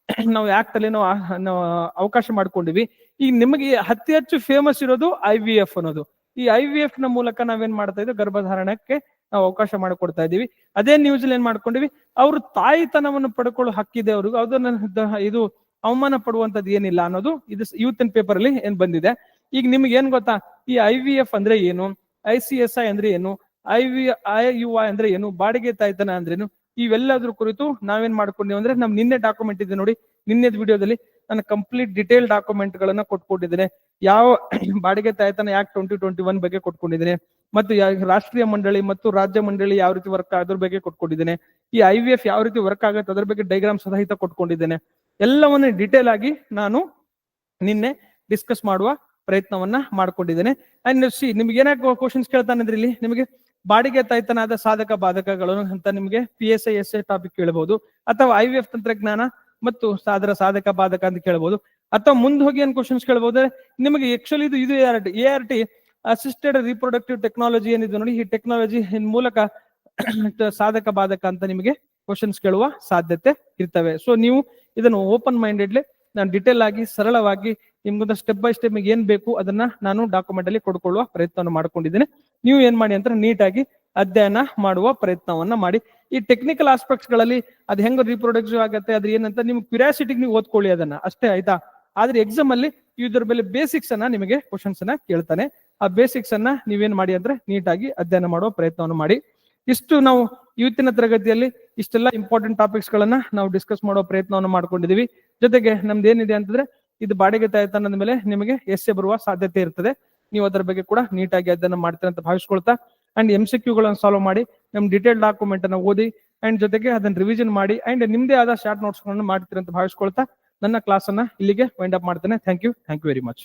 ನಾವು ಆಕ್ಟ್ ಅಲ್ಲಿ ನಾವು ಅವಕಾಶ ಮಾಡ್ಕೊಂಡಿವಿ. ಈಗ ನಿಮಗೆ ಅತಿ ಹೆಚ್ಚು ಫೇಮಸ್ ಇರೋದು ಐ ಅನ್ನೋದು. ಈ ಐ ವಿ ಎಫ್ನ ಮೂಲಕ ನಾವೇನ್ ಮಾಡ್ತಾ ಇದ್ದೀವಿ ಗರ್ಭಧಾರಣಕ್ಕೆ ನಾವು ಅವಕಾಶ ಮಾಡಿಕೊಡ್ತಾ ಇದೀವಿ ಅದೇ ನ್ಯೂಸ್ ಏನ್ ಮಾಡ್ಕೊಂಡಿವಿ? ಅವರು ತಾಯಿತನವನ್ನು ಪಡ್ಕೊಳ್ಳೋ ಹಕ್ಕಿದೆ ಅವ್ರಿಗೆ. ಅದನ್ನ ಇದು ಅವಮಾನ ಪಡುವಂತದ್ದು ಏನಿಲ್ಲ ಅನ್ನೋದು ಇದು ಯೂತ್ ಇನ್ ಪೇಪರ್ ಅಲ್ಲಿ ಏನ್ ಬಂದಿದೆ. ಈಗ ನಿಮ್ಗೆ ಏನ್ ಗೊತ್ತಾ? ಈ ಐ ವಿ ಎಫ್ ಅಂದ್ರೆ ಏನು? ಐ ಸಿ ಎಸ್ ಐ ಅಂದ್ರೆ ಏನು? I V I U I ಅಂದ್ರೆ ಏನು? ಬಾಡಿಗೆ ತಾಯ್ತನ ಅಂದ್ರೇನು ಇವೆಲ್ಲದ್ರ ಕುರಿತು ನಾವೇನ್ ಮಾಡ್ಕೊಂಡಿವಿ ಅಂದ್ರೆ ನಮ್ ನಿನ್ನೆ ಡಾಕ್ಯುಮೆಂಟ್ ಇದೆ ನೋಡಿ. ನಿನ್ನೆದ ವಿಡಿಯೋದಲ್ಲಿ ನಾನು ಕಂಪ್ಲೀಟ್ ಡಿಟೇಲ್ ಡಾಕ್ಯುಮೆಂಟ್ ಗಳನ್ನ ಕೊಟ್ಕೊಂಡಿದ್ದೇನೆ ಯಾವ ಬಾಡಿಗೆ ತಾಯ್ತನ ಯಾಕೆ ಟ್ವೆಂಟಿ ಟ್ವೆಂಟಿ ಒನ್ ಬಗ್ಗೆ ಕೊಟ್ಕೊಂಡಿದ್ದೇನೆ. ಮತ್ತು ರಾಷ್ಟ್ರೀಯ ಮಂಡಳಿ ಮತ್ತು ರಾಜ್ಯ ಮಂಡಳಿ ಯಾವ ರೀತಿ ವರ್ಕ್ ಅದ್ರ ಬಗ್ಗೆ ಕೊಟ್ಕೊಂಡಿದ್ದೇನೆ. ಈ ಐ ವಿ ಯಾವ ರೀತಿ ವರ್ಕ್ ಆಗುತ್ತೆ ಅದ್ರ ಬಗ್ಗೆ ಡೈಗ್ರಾಮ್ ಸಹಿತ ಕೊಟ್ಕೊಂಡಿದ್ದೇನೆ. ಎಲ್ಲವನ್ನು ಡಿಟೇಲ್ ಆಗಿ ನಾನು ನಿನ್ನೆ ಡಿಸ್ಕಸ್ ಮಾಡುವ ಪ್ರಯತ್ನವನ್ನ ಮಾಡ್ಕೊಂಡಿದ್ದೇನೆ. ಅಂಡ್ ಸಿ ನಿಮ್ಗೆ ಏನಾಗ ಕ್ವಶನ್ಸ್ ಕೇಳ್ತಾನೆ ಇಲ್ಲಿ ನಿಮಗೆ ಬಾಡಿಗೆ ತಾಯ್ತನಾದ ಸಾಧಕ ಬಾಧಕಗಳು ಅಂತ ನಿಮಗೆ P S I S I topic ಕೇಳಬಹುದು ಅಥವಾ ಐ ವಿ ಎಫ್ ತಂತ್ರಜ್ಞಾನ ಮತ್ತು ಅದರ ಸಾಧಕ ಬಾಧಕ ಅಂತ ಕೇಳಬಹುದು ಅಥವಾ ಮುಂದೆ ಹೋಗಿ ಏನ್ ಕ್ವಶನ್ಸ್ ಕೇಳಬಹುದು ನಿಮಗೆ ಆಕ್ಚುಲಿ ಇದು ಇದು A R T A R T assisted reproductive technology ಏನಿದೆ ನೋಡಿ, ಈ ಟೆಕ್ನಾಲಜಿ ಮೂಲಕ ಸಾಧಕ, ಬಾಧಕ ಅಂತ ನಿಮಗೆ ಕ್ವಶನ್ಸ್ ಕೇಳುವ ಸಾಧ್ಯತೆ ಇರ್ತವೆ. ಸೊ ನೀವು ಇದನ್ನು ಓಪನ್ ಮೈಂಡೆಡ್ಲಿ ನಾನು ಡಿಟೇಲ್ ಆಗಿ, ಸರಳವಾಗಿ ನಿಮ್ಗೊಂದು ಸ್ಟೆಪ್ ಬೈ ಸ್ಟೆಪ್ ಏನ್ ಬೇಕು ಅದನ್ನ ನಾನು ಡಾಕ್ಯುಮೆಂಟ್ ಅಲ್ಲಿ ಕೊಡ್ಕೊಳ್ಳುವ ಪ್ರಯತ್ನವನ್ನು ಮಾಡ್ಕೊಂಡಿದ್ದೇನೆ. ನೀವು ಏನ್ ಮಾಡಿ ಅಂತ ನೀಟಾಗಿ ಅಧ್ಯಯನ ಮಾಡುವ ಪ್ರಯತ್ನವನ್ನ ಮಾಡಿ. ಈ ಟೆಕ್ನಿಕಲ್ ಆಸ್ಪೆಕ್ಟ್ಸ್ಗಳಲ್ಲಿ ಅದ್ ಹೆಂಗ್ ರಿಪ್ರೊಡಕ್ಟಿವ್ ಆಗುತ್ತೆ, ಅದ್ರ ಏನಂತ ನಿಮ್ ಕ್ಯೂರಿಯಾಸಿಟಿ ನೀವು ಓದ್ಕೊಳ್ಳಿ ಅದನ್ನ. ಅಷ್ಟೇ ಆಯ್ತಾ? ಆದ್ರೆ ಎಕ್ಸಾಮ್ ಅಲ್ಲಿ ಇದ್ರ ಮೇಲೆ ಬೇಸಿಕ್ಸ್ ಅನ್ನ ನಿಮಗೆ ಕ್ವಶನ್ಸ್ ಅನ್ನ ಕೇಳ್ತಾನೆ. ಆ ಬೇಸಿಕ್ಸ್ ಅನ್ನ ನೀವೇನ್ ಮಾಡಿ ಅಂದ್ರೆ ನೀಟಾಗಿ ಅಧ್ಯಯನ ಮಾಡುವ ಪ್ರಯತ್ನವನ್ನು ಮಾಡಿ. ಇಷ್ಟು ನಾವು ಇವತ್ತಿನ ತರಗತಿಯಲ್ಲಿ ಇಷ್ಟೆಲ್ಲ ಇಂಪಾರ್ಟೆಂಟ್ ಟಾಪಿಕ್ಸ್ ಗಳನ್ನ ನಾವು ಡಿಸ್ಕಸ್ ಮಾಡೋ ಪ್ರಯತ್ನವನ್ನು ಮಾಡ್ಕೊಂಡಿದೀವಿ. ಜೊತೆಗೆ ನಮ್ದು ಏನಿದೆ ಅಂತಂದ್ರೆ ಇದು ಬಾಡಿಗೆ ತಾಯ್ತನದ ಮೇಲೆ ನಿಮಗೆ ಎಸ್ಸೆ ಬರುವ ಸಾಧ್ಯತೆ ಇರ್ತದೆ. ನೀವು ಅದರ ಬಗ್ಗೆ ಕೂಡ ನೀಟಾಗಿ ಅಧ್ಯಯನ ಮಾಡ್ತೀರಾ ಅಂತ ಭಾವಿಸ್ಕೊಳ್ತಾ ಅಂಡ್ ಎಂ ಸಿ ಕ್ಯೂಗಳನ್ನು ಸಾಲ್ವ್ ಮಾಡಿ, ನಮ್ ಡಿಟೇಲ್ ಡಾಕ್ಯುಮೆಂಟ್ ಅನ್ನ ಓದಿ ಅಂಡ್ ಜೊತೆಗೆ ಅದನ್ನ ರಿವಿಷನ್ ಮಾಡಿ ಅಂಡ್ ನಿಮ್ದೇ ಆದ ಶಾರ್ಟ್ ನೋಟ್ಸ್ಗಳನ್ನು ಮಾಡ್ತೀರ ಅಂತ ಭಾವಿಸ್ಕೊಳ್ತಾ ನನ್ನ ಕ್ಲಾಸ್ ಅನ್ನ ಇಲ್ಲಿಗೆ ವೈಂಡ್ ಅಪ್ ಮಾಡ್ತೇನೆ. Thank you thank you very much